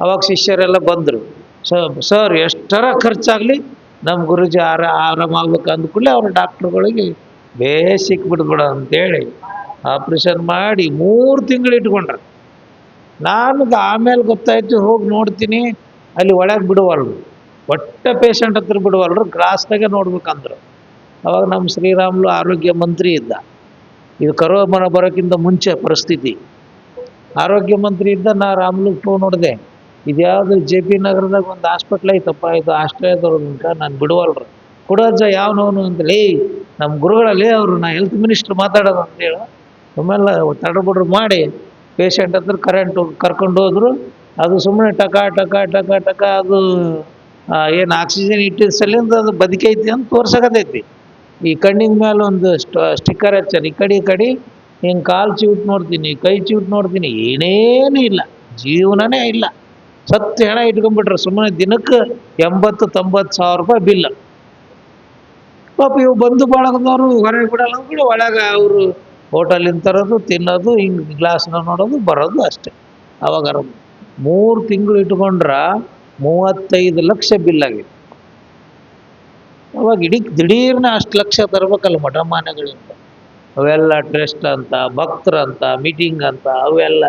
ಅವಾಗ ಶಿಷ್ಯರೆಲ್ಲ ಬಂದರು. ಸ ಸರ್ ಎಷ್ಟರ ಖರ್ಚಾಗಲಿ ನಮ್ಮ ಗುರುಜಿ ಆರ ಆರಾಮಾಗ್ಬೇಕು ಅಂದ್ಕೂಡಲೇ ಅವ್ರ ಡಾಕ್ಟ್ರುಗಳಿಗೆ ಬೇಸಿಕ್ ಬಿಡ್ಬಿಡ ಅಂತೇಳಿ ಆಪ್ರೇಷನ್ ಮಾಡಿ ಮೂರು ತಿಂಗಳು ಇಟ್ಕೊಂಡ್ರು. ನನಗೆ ಆಮೇಲೆ ಗೊತ್ತಾಯ್ತು, ಹೋಗಿ ನೋಡ್ತೀನಿ, ಅಲ್ಲಿ ಒಳಗೆ ಬಿಡುವಲ್ರು. ಒಟ್ಟ ಪೇಷಂಟ್ ಹತ್ರ ಬಿಡುವಲ್ರು ಗ್ರಾಸ್ನಾಗೆ ನೋಡ್ಬೇಕಂದ್ರು. ಅವಾಗ ನಮ್ಮ ಶ್ರೀರಾಮ್ಲು ಆರೋಗ್ಯ ಮಂತ್ರಿ ಇದ್ದ. ಇದು ಕರೋಮನ ಬರೋಕ್ಕಿಂತ ಮುಂಚೆ ಪರಿಸ್ಥಿತಿ. ಆರೋಗ್ಯ ಮಂತ್ರಿ ಇದ್ದ ನಾ ರಾಮ್ಲು ಫೋನ್ ನೋಡಿದೆ. ಇದ್ಯಾವುದು ಜೆ ಪಿ ನಗರದಾಗ ಒಂದು ಹಾಸ್ಪಿಟ್ಲ್ ಐತಪ್ಪ, ಇದು ಆಸ್ಟ್ರೇಲಿಯಾದವ್ರದ್ದು ಅಂತ ನಾನು ಬಿಡುವಲ್ರಿ. ಕೊಡೋಜ್ಜ ಯಾವನವನು ಅಂತ ಲೇ ನಮ್ಮ ಗುರುಗಳಲ್ಲಿ ಅವರು ನಾ ಹೆಲ್ತ್ ಮಿನಿಸ್ಟ್ರ್ ಮಾತಾಡೋದು ಅಂತೇಳಿ ಆಮೇಲೆ ತಡಬಿಡ್ರು ಮಾಡಿ ಪೇಷಂಟ್ ಹತ್ರ ಕರೆಂಟ್ ಕರ್ಕೊಂಡು ಹೋದ್ರು, ಅದು ಸುಮ್ಮನೆ ಟಕ ಟಕ ಟಕ ಟಕ, ಅದು ಏನು ಆಕ್ಸಿಜನ್ ಇಟ್ಟಿದ ಸಲಿಂದ ಅದು ಬದುಕೈತಿ ಅಂತ ತೋರ್ಸಕತೈತಿ ಈ ಕಣ್ಣಿನ ಮೇಲೆ ಒಂದು ಸ್ಟಿಕ್ಕರ್ ಹಚ್ಚಾರ ಈ ಕಡೆ ಈ ಕಡೆ, ಹಿಂಗೆ ಕಾಲು ಚೀಟ್ ನೋಡ್ತೀನಿ, ಕೈ ಚೀಟ್ ನೋಡ್ತೀನಿ, ಏನೇನು ಇಲ್ಲ, ಜೀವನನೇ ಇಲ್ಲ. ಸತ್ತು ಹೆಣ ಇಟ್ಕೊಂಡ್ಬಿಟ್ರೆ ಸುಮ್ಮನೆ ದಿನಕ್ಕೆ ಎಂಬತ್ತು, ತೊಂಬತ್ತು ಸಾವಿರ ರೂಪಾಯಿ ಬಿಲ್. ಪಾಪ ಇವು ಬಂದು ಬಳಗದವರು ಹೊರಗೆ ಬಿಡಲ್ಲ ಅಂದ್ಬಿಡಿ ಒಳಗೆ ಅವರು ಹೋಟೆಲಿಂದ ತರೋದು, ತಿನ್ನೋದು, ಹಿಂಗೆ ಗ್ಲಾಸ್ನ ನೋಡೋದು, ಬರೋದು ಅಷ್ಟೇ. ಅವಾಗ ಮೂರು ತಿಂಗಳು ಇಟ್ಕೊಂಡ್ರ ಮೂವತ್ತೈದು ಲಕ್ಷ ಬಿಲ್ ಆಗಿದೆ ಅವಾಗ ಇಡೀ ದಿಢೀರ್ನ ಅಷ್ಟು ಲಕ್ಷ ತರಬೇಕಲ್ಲ ಮಠ ಅವೆಲ್ಲ ಟ್ರಸ್ಟ್ ಅಂತ, ಭಕ್ತರಂತ, ಮೀಟಿಂಗ್ ಅಂತ, ಅವೆಲ್ಲ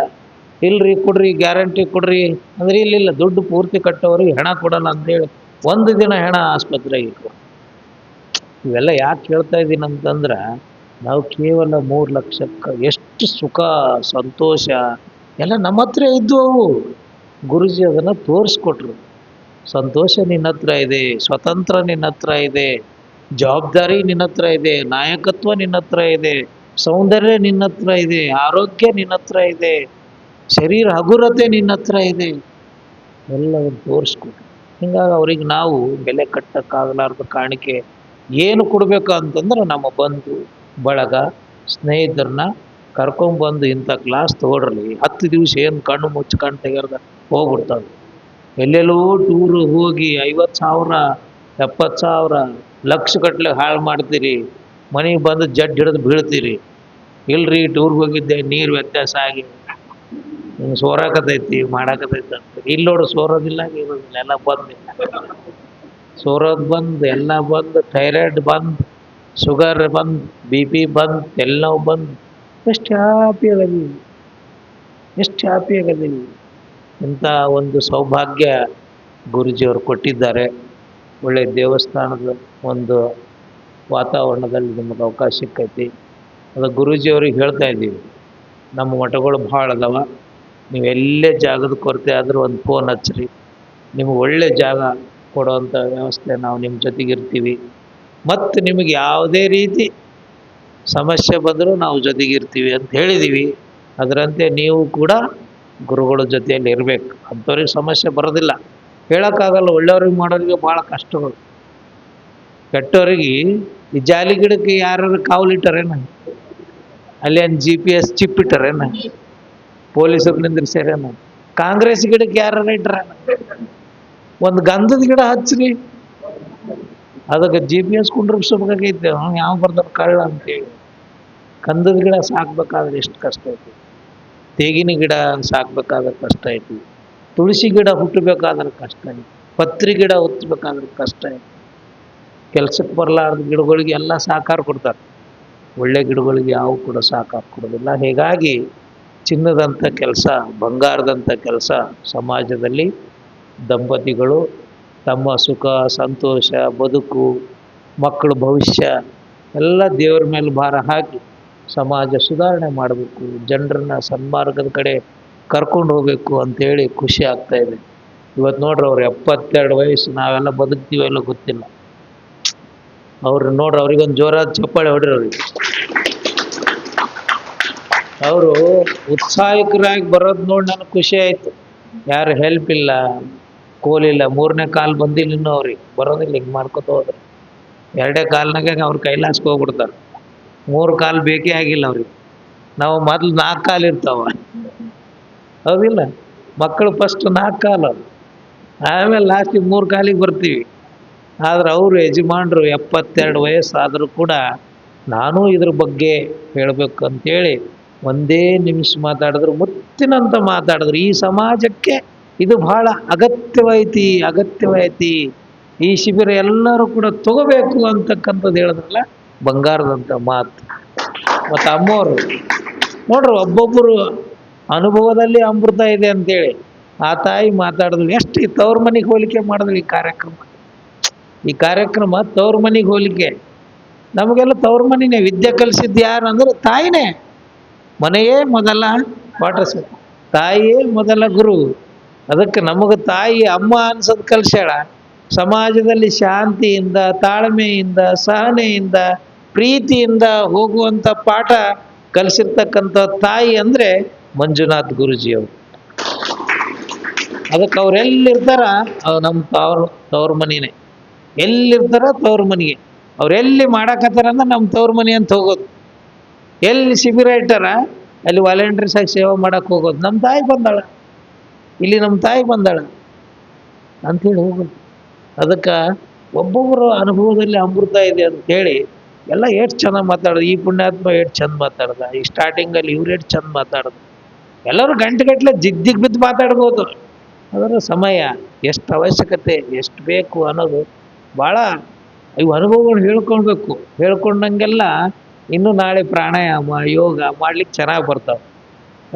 ಇಲ್ರಿ, ಕೊಡ್ರಿ, ಗ್ಯಾರಂಟಿ ಕೊಡ್ರಿ. ಅಂದ್ರೆ ಇಲ್ಲಿಲ್ಲ ದುಡ್ಡು ಪೂರ್ತಿ ಕಟ್ಟೋರಿಗೆ ಹೆಣ ಕೊಡಲ್ಲ ಅಂತೇಳಿ ಒಂದು ದಿನ ಹೆಣ ಆಸ್ಪತ್ರೆಗೆ ಇಟ್ಕೊ ಇವೆಲ್ಲ ಯಾಕೆ ಹೇಳ್ತಾ ಇದ್ದೀನಿ ಅಂತಂದ್ರೆ ನಾವು ಕೇವಲ ಮೂರು ಲಕ್ಷಕ್ಕೆ ಎಷ್ಟು ಸುಖ, ಸಂತೋಷ ಎಲ್ಲ ನಮ್ಮ ಹತ್ರ ಇದ್ದು ಅವು. ಗುರುಜಿ ಅದನ್ನು ತೋರಿಸ್ಕೊಟ್ರು. ಸಂತೋಷ ನಿನ್ನ ಹತ್ರ ಇದೆ, ಸ್ವತಂತ್ರ ನಿನ್ನ ಹತ್ರ ಇದೆ, ಜವಾಬ್ದಾರಿ ನಿನ್ನ ಹತ್ರ ಇದೆ, ನಾಯಕತ್ವ ನಿನ್ನ ಹತ್ರ ಇದೆ, ಸೌಂದರ್ಯ ನಿನ್ನ ಹತ್ರ ಇದೆ, ಆರೋಗ್ಯ ನಿನ್ನ ಹತ್ರ ಇದೆ. ಶರೀರ ಹಗುರತೆ ನಿನ್ನ ಹತ್ರ ಇದೆ. ಎಲ್ಲವನ್ನು ತೋರಿಸ್ಕೊಟ್ರು ಹಿಂಗಾಗಿ ಅವ್ರಿಗೆ ನಾವು ಬೆಲೆ ಕಟ್ಟಕ್ಕಾಗಲಾರ್ದ ಕಾಣಿಕೆ ಏನು ಕೊಡಬೇಕು ಅಂತಂದ್ರೆ ನಮ್ಮ ಬಂಧು, ಬಳಗ, ಸ್ನೇಹಿತರನ್ನ ಕರ್ಕೊಂಬಂದು ಇಂಥ ಕ್ಲಾಸ್ ತೊಗೊಳ್ರಿ. ಹತ್ತು ದಿವಸ ಏನು ಕಣ್ಣು ಮುಚ್ಚಿ ಕಣ್ಣು ತೆಗೆದ ಹೋಗ್ಬಿಡ್ತಾವೆ. ಎಲ್ಲೆಲ್ಲೋ ಟೂರು ಹೋಗಿ ಐವತ್ತು ಸಾವಿರ, ಎಪ್ಪತ್ತು ಸಾವಿರ, ಲಕ್ಷ ಗಟ್ಟಲೆ ಹಾಳು ಮಾಡ್ತೀರಿ. ಮನೆಗೆ ಬಂದು ಜಡ್ ಹಿಡಿದು ಬೀಳ್ತೀರಿ. ಇಲ್ರಿ ಟೂರ್ಗೆ ಹೋಗಿದ್ದೆ, ನೀರು ವ್ಯತ್ಯಾಸ ಆಗಿ. ಸೋರಾಕತೈತಿ ಮಾಡಾಕತೈತಿ ಅಂತ. ಇಲ್ಲಿ ನೋಡು, ಸೋರೋದಿಲ್ಲ, ಇರೋದಿಲ್ಲ, ಎಲ್ಲ ಬಂದು. ಸೋರೋದು ಬಂದು, ಎಲ್ಲ ಬಂದು, ಥೈರಾಯ್ಡ್ ಬಂದು, ಶುಗರ್ ಬಂದು, ಬಿ ಪಿ ಬಂದು, ಎಲ್ಲವೂ ಬಂದು. ಎಷ್ಟು ಹ್ಯಾಪಿ ಆಗದಿ. ಎಷ್ಟು ಹ್ಯಾಪಿ ಆಗದಿ. ಇಂಥ ಒಂದು ಸೌಭಾಗ್ಯ ಗುರುಜಿಯವರು ಕೊಟ್ಟಿದ್ದಾರೆ. ಒಳ್ಳೆ ದೇವಸ್ಥಾನದ ಒಂದು ವಾತಾವರಣದಲ್ಲಿ ನಿಮಗೆ ಅವಕಾಶ ಸಿಕ್ಕೈತಿ. ಅದು ಗುರೂಜಿಯವ್ರಿಗೆ ಹೇಳ್ತಾ ಇದ್ದೀವಿ, ನಮ್ಮ ಮಠಗಳು ಭಾಳ ಅದಾವ. ನೀವು ಎಲ್ಲೇ ಜಾಗದ ಕೊರತೆ ಆದರೂ ಒಂದು ಫೋನ್ ಹಚ್ಚಿರಿ. ನಿಮಗೆ ಒಳ್ಳೆ ಜಾಗ ಕೊಡುವಂಥ ವ್ಯವಸ್ಥೆ ನಾವು ನಿಮ್ಮ ಜೊತೆಗಿರ್ತೀವಿ ಮತ್ತು ನಿಮಗೆ ಯಾವುದೇ ರೀತಿ ಸಮಸ್ಯೆ ಬಂದರೂ ನಾವು ಜೊತೆಗಿರ್ತೀವಿ ಅಂತ ಹೇಳಿದ್ದೀವಿ ಅದರಂತೆ ನೀವು ಕೂಡ ಗುರುಗಳ ಜೊತೆಯಲ್ಲಿ ಇರಬೇಕು. ಅಂಥವ್ರಿಗೆ ಸಮಸ್ಯೆ ಬರೋದಿಲ್ಲ. ಹೇಳೋಕ್ಕಾಗಲ್ಲ, ಒಳ್ಳೆಯವ್ರಿಗೆ ಮಾಡೋರಿಗೆ ಭಾಳ ಕಷ್ಟಗಳು. ಕೆಟ್ಟವ್ರಿಗೆ ಈ ಜಾಲಿ ಗಿಡಕ್ಕೆ ಯಾರು ಕಾವಲಿಟ್ಟಾರೇನು? ಅಲ್ಲಿ ಜಿ ಪಿ ಎಸ್ ಚಿಪ್ ಇಟ್ಟಾರೇನ? ಪೊಲೀಸರು ನಿಂದ್ರಿಸ್ಯಾರೇನ ಕಾಂಗ್ರೆಸ್ ಗಿಡಕ್ಕೆ ಯಾರು ರೈಟ್ರ ಒಂದು ಗಂಧದ ಗಿಡ ಹಚ್ಚ್ರಿ ಅದಕ್ಕೆ ಜಿ ಪಿ ಎಸ್ ಕುಂಡ್ರಿಸ್ಬೇಕಾಗೈತೆ ಅವ್ನು ಯಾವ ಬರ್ತಾರೆ ಕಳ್ಳ ಅಂತೇಳಿ. ಗಂಧದ ಗಿಡ ಸಾಕ್ಬೇಕಾದ್ರೆ ಎಷ್ಟು ಕಷ್ಟ ಐತಿ? ತೇಗಿನ ಗಿಡ ಸಾಕ್ಬೇಕಾದ್ರೆ ಕಷ್ಟ ಐತಿ. ತುಳಸಿ ಗಿಡ ಹುಟ್ಟಬೇಕಾದ್ರೆ ಕಷ್ಟ ಐತಿ. ಪತ್ರಿ ಗಿಡ ಹುಟ್ಟಬೇಕಾದ್ರೆ ಕಷ್ಟ ಐತಿ. ಕೆಲಸಕ್ಕೆ ಬರಲಾರ್ದ ಗಿಡಗಳಿಗೆ ಎಲ್ಲ ಸಹಕಾರ ಕೊಡ್ತಾರೆ. ಒಳ್ಳೆ ಗಿಡಗಳಿಗೆ ಯಾವ ಕೂಡ ಸಹಕಾರ ಕೊಡೋದಿಲ್ಲ. ಹೀಗಾಗಿ ಚಿನ್ನದಂಥ ಕೆಲಸ, ಬಂಗಾರದಂಥ ಕೆಲಸ ಸಮಾಜದಲ್ಲಿ ದಂಪತಿಗಳು ತಮ್ಮ ಸುಖ, ಸಂತೋಷ, ಬದುಕು, ಮಕ್ಕಳ ಭವಿಷ್ಯ ಎಲ್ಲ ದೇವರ ಮೇಲೆ ಭಾರ ಹಾಕಿ ಸಮಾಜ ಸುಧಾರಣೆ ಮಾಡಬೇಕು. ಜನರನ್ನ ಸನ್ಮಾರ್ಗದ ಕಡೆ ಕರ್ಕೊಂಡು ಹೋಗಬೇಕು ಅಂತೇಳಿ ಖುಷಿ ಆಗ್ತಾ ಇದೆ. ಇವತ್ತು ನೋಡ್ರಿ ಅವ್ರು ಎಪ್ಪತ್ತೆರಡು ವಯಸ್ಸು, ನಾವೆಲ್ಲ ಬದುಕ್ತೀವಲ್ಲ ಗೊತ್ತಿಲ್ಲ. ಅವ್ರು ನೋಡ್ರಿ ಅವ್ರಿಗೊಂದು ಜೋರಾದ ಚಪ್ಪಾಳೆ ಹೊಡ್ರಿ ಅವ್ರಿಗೆ. ಅವರು ಉತ್ಸಾಹಿಕರಾಗಿ ಬರೋದು ನೋಡಿ ನನಗೆ ಖುಷಿ ಆಯಿತು. ಯಾರು ಹೆಲ್ಪ್ ಇಲ್ಲ ಕೋಲಿಲ್ಲ ಮೂರನೇ ಕಾಲು ಬಂದಿಲ್ಲ ಇನ್ನೂ ಅವ್ರಿಗೆ. ಬರೋದಿಲ್ಲ, ಹಿಂಗೆ ಮಾಡ್ಕೊತ ಹೋದ್ರೆ. ಎರಡೇ ಕಾಲ್ನಾಗೆ ಅವ್ರ ಕೈಲಾಸಕ್ಕೆ ಹೋಗ್ಬಿಡ್ತಾರೆ. ಮೂರು ಕಾಲು ಬೇಕೇ ಆಗಿಲ್ಲ ಅವ್ರಿಗೆ. ನಾವು ಮೊದ್ಲು ನಾಲ್ಕು ಕಾಲು ಇರ್ತಾವ. ಹೌದಿಲ್ಲ? ಮಕ್ಕಳು ಫಸ್ಟ್ ನಾಲ್ಕು ಕಾಲು ಆಮೇಲೆ ಲಾಸ್ಟಿಗೆ ಮೂರು ಕಾಲಿಗೆ ಬರ್ತೀವಿ. ಆದ್ರೆ ಅವರು ಯಜಮಾನ್ರು ಎಪ್ಪತ್ತೆರಡು ವಯಸ್ಸಾದರೂ ಕೂಡ ನಾನು ಇದ್ರ ಬಗ್ಗೆ ಹೇಳಬೇಕು ಅಂತೇಳಿ ಒಂದೇ ನಿಮಿಷ ಮಾತಾಡಿದ್ರು, ಮುತ್ತಿನಂತ ಮಾತಾಡಿದ್ರು. ಈ ಸಮಾಜಕ್ಕೆ ಇದು ಬಹಳ ಅಗತ್ಯವೈತಿ ಅಗತ್ಯವೈತಿ ಈ ಶಿಬಿರ ಎಲ್ಲರೂ ಕೂಡ ತಗೋಬೇಕು ಅಂತಕ್ಕಂಥದ್ದು ಹೇಳಿದ್ರಲ್ಲ ಬಂಗಾರದಂಥ ಮಾತು. ಮತ್ತು ಅಮ್ಮವರು ನೋಡ್ರಿ ಒಬ್ಬೊಬ್ಬರು ಅನುಭವದಲ್ಲಿ ಅಮೃತ ಇದೆ ಅಂತೇಳಿ. ಆ ತಾಯಿ ಮಾತಾಡಿದ್ರು ಎಷ್ಟು ಈ ತವ್ರ ಮನೆಗೆ ಹೋಲಿಕೆ ಮಾಡಿದ್ರು ಈ ಕಾರ್ಯಕ್ರಮ? ಈ ಕಾರ್ಯಕ್ರಮ ತವ್ರ ಮನೆಗೆ ಹೋಲಿಕೆ. ನಮಗೆಲ್ಲ ತವ್ರ ಮನೆನೇ, ವಿದ್ಯೆ ಕಲಿಸಿದ್ದು ಯಾರು ಅಂದ್ರೆ ತಾಯಿನೇ. ಮನೆಯೇ ಮೊದಲ ಪಾಠ ತಾಯಿಯೇ ಮೊದಲ ಗುರು. ಅದಕ್ಕೆ ನಮಗೆ ತಾಯಿ, ಅಮ್ಮ ಅನ್ಸೋದು ಕಲ್ಸ್ಯಾಳ. ಸಮಾಜದಲ್ಲಿ ಶಾಂತಿಯಿಂದ, ತಾಳ್ಮೆಯಿಂದ, ಸಹನೆಯಿಂದ, ಪ್ರೀತಿಯಿಂದ ಹೋಗುವಂಥ ಪಾಠ ಕಲಿಸಿರ್ತಕ್ಕಂಥ ತಾಯಿ ಅಂದರೆ ಮಂಜುನಾಥ್ ಗುರುಜಿಯವರು. ಅದಕ್ಕೆ ಅವರೆಲ್ಲಿರ್ತಾರ ನಮ್ಮ ತವ್ರ ತವ್ರ ಮನೆಯೇ ಎಲ್ಲಿರ್ತಾರ? ತವ್ರ ಮನೆಗೆ ಅವರೆಲ್ಲಿ ಮಾಡಾಕತ್ತಾರ ಅಂದ್ರೆ ನಮ್ಮ ತವ್ರ ಮನೆ ಅಂತ ಹೋಗೋದು. ಎಲ್ಲಿ ಶಿಬಿರ ಇಟ್ಟಾರ? ಅಲ್ಲಿ ವಾಲಂಟ್ರೀಸ್ ಆಗಿ ಸೇವೆ ಮಾಡಕ್ಕೆ ಹೋಗೋದು. ನಮ್ಮ ತಾಯಿ ಬಂದಾಳ. ಇಲ್ಲಿ ನಮ್ಮ ತಾಯಿ ಬಂದಾಳ. ಅಂಥೇಳಿ ಹೋಗೋದು. ಅದಕ್ಕೆ ಒಬ್ಬೊಬ್ಬರ ಅನುಭವದಲ್ಲಿ ಅಮೃತ ಇದೆ ಅಂತೇಳಿ ಎಲ್ಲ ಎಷ್ಟು ಚೆನ್ನಾಗಿ ಮಾತಾಡೋದು. ಈ ಪುಣ್ಯಾತ್ಮ ಎಷ್ಟು ಚಂದ ಮಾತಾಡ್ದ. ಈ ಸ್ಟಾರ್ಟಿಂಗಲ್ಲಿ ಇವ್ರು ಎಷ್ಟು ಚಂದ ಮಾತಾಡ್ದ. ಎಲ್ಲರೂ ಗಂಟೆಗಟ್ಟಲೆ ಜಿದ್ದಿಗೆ ಬಿದ್ದು ಮಾತಾಡ್ಬೋದು. ಅದರ ಸಮಯ ಎಷ್ಟು ಅವಶ್ಯಕತೆ, ಎಷ್ಟು ಬೇಕು ಅನ್ನೋದು ಭಾಳ ಇವು ಅನುಭವಗಳು ಹೇಳ್ಕೊಳ್ಬೇಕು. ಹೇಳ್ಕೊಂಡಂಗೆಲ್ಲ ಇನ್ನು ನಾಳೆ ಪ್ರಾಣಾಯಾಮ, ಯೋಗ ಮಾಡ್ಲಿಕ್ಕೆ ಚೆನ್ನಾಗಿ ಬರ್ತಾವೆ.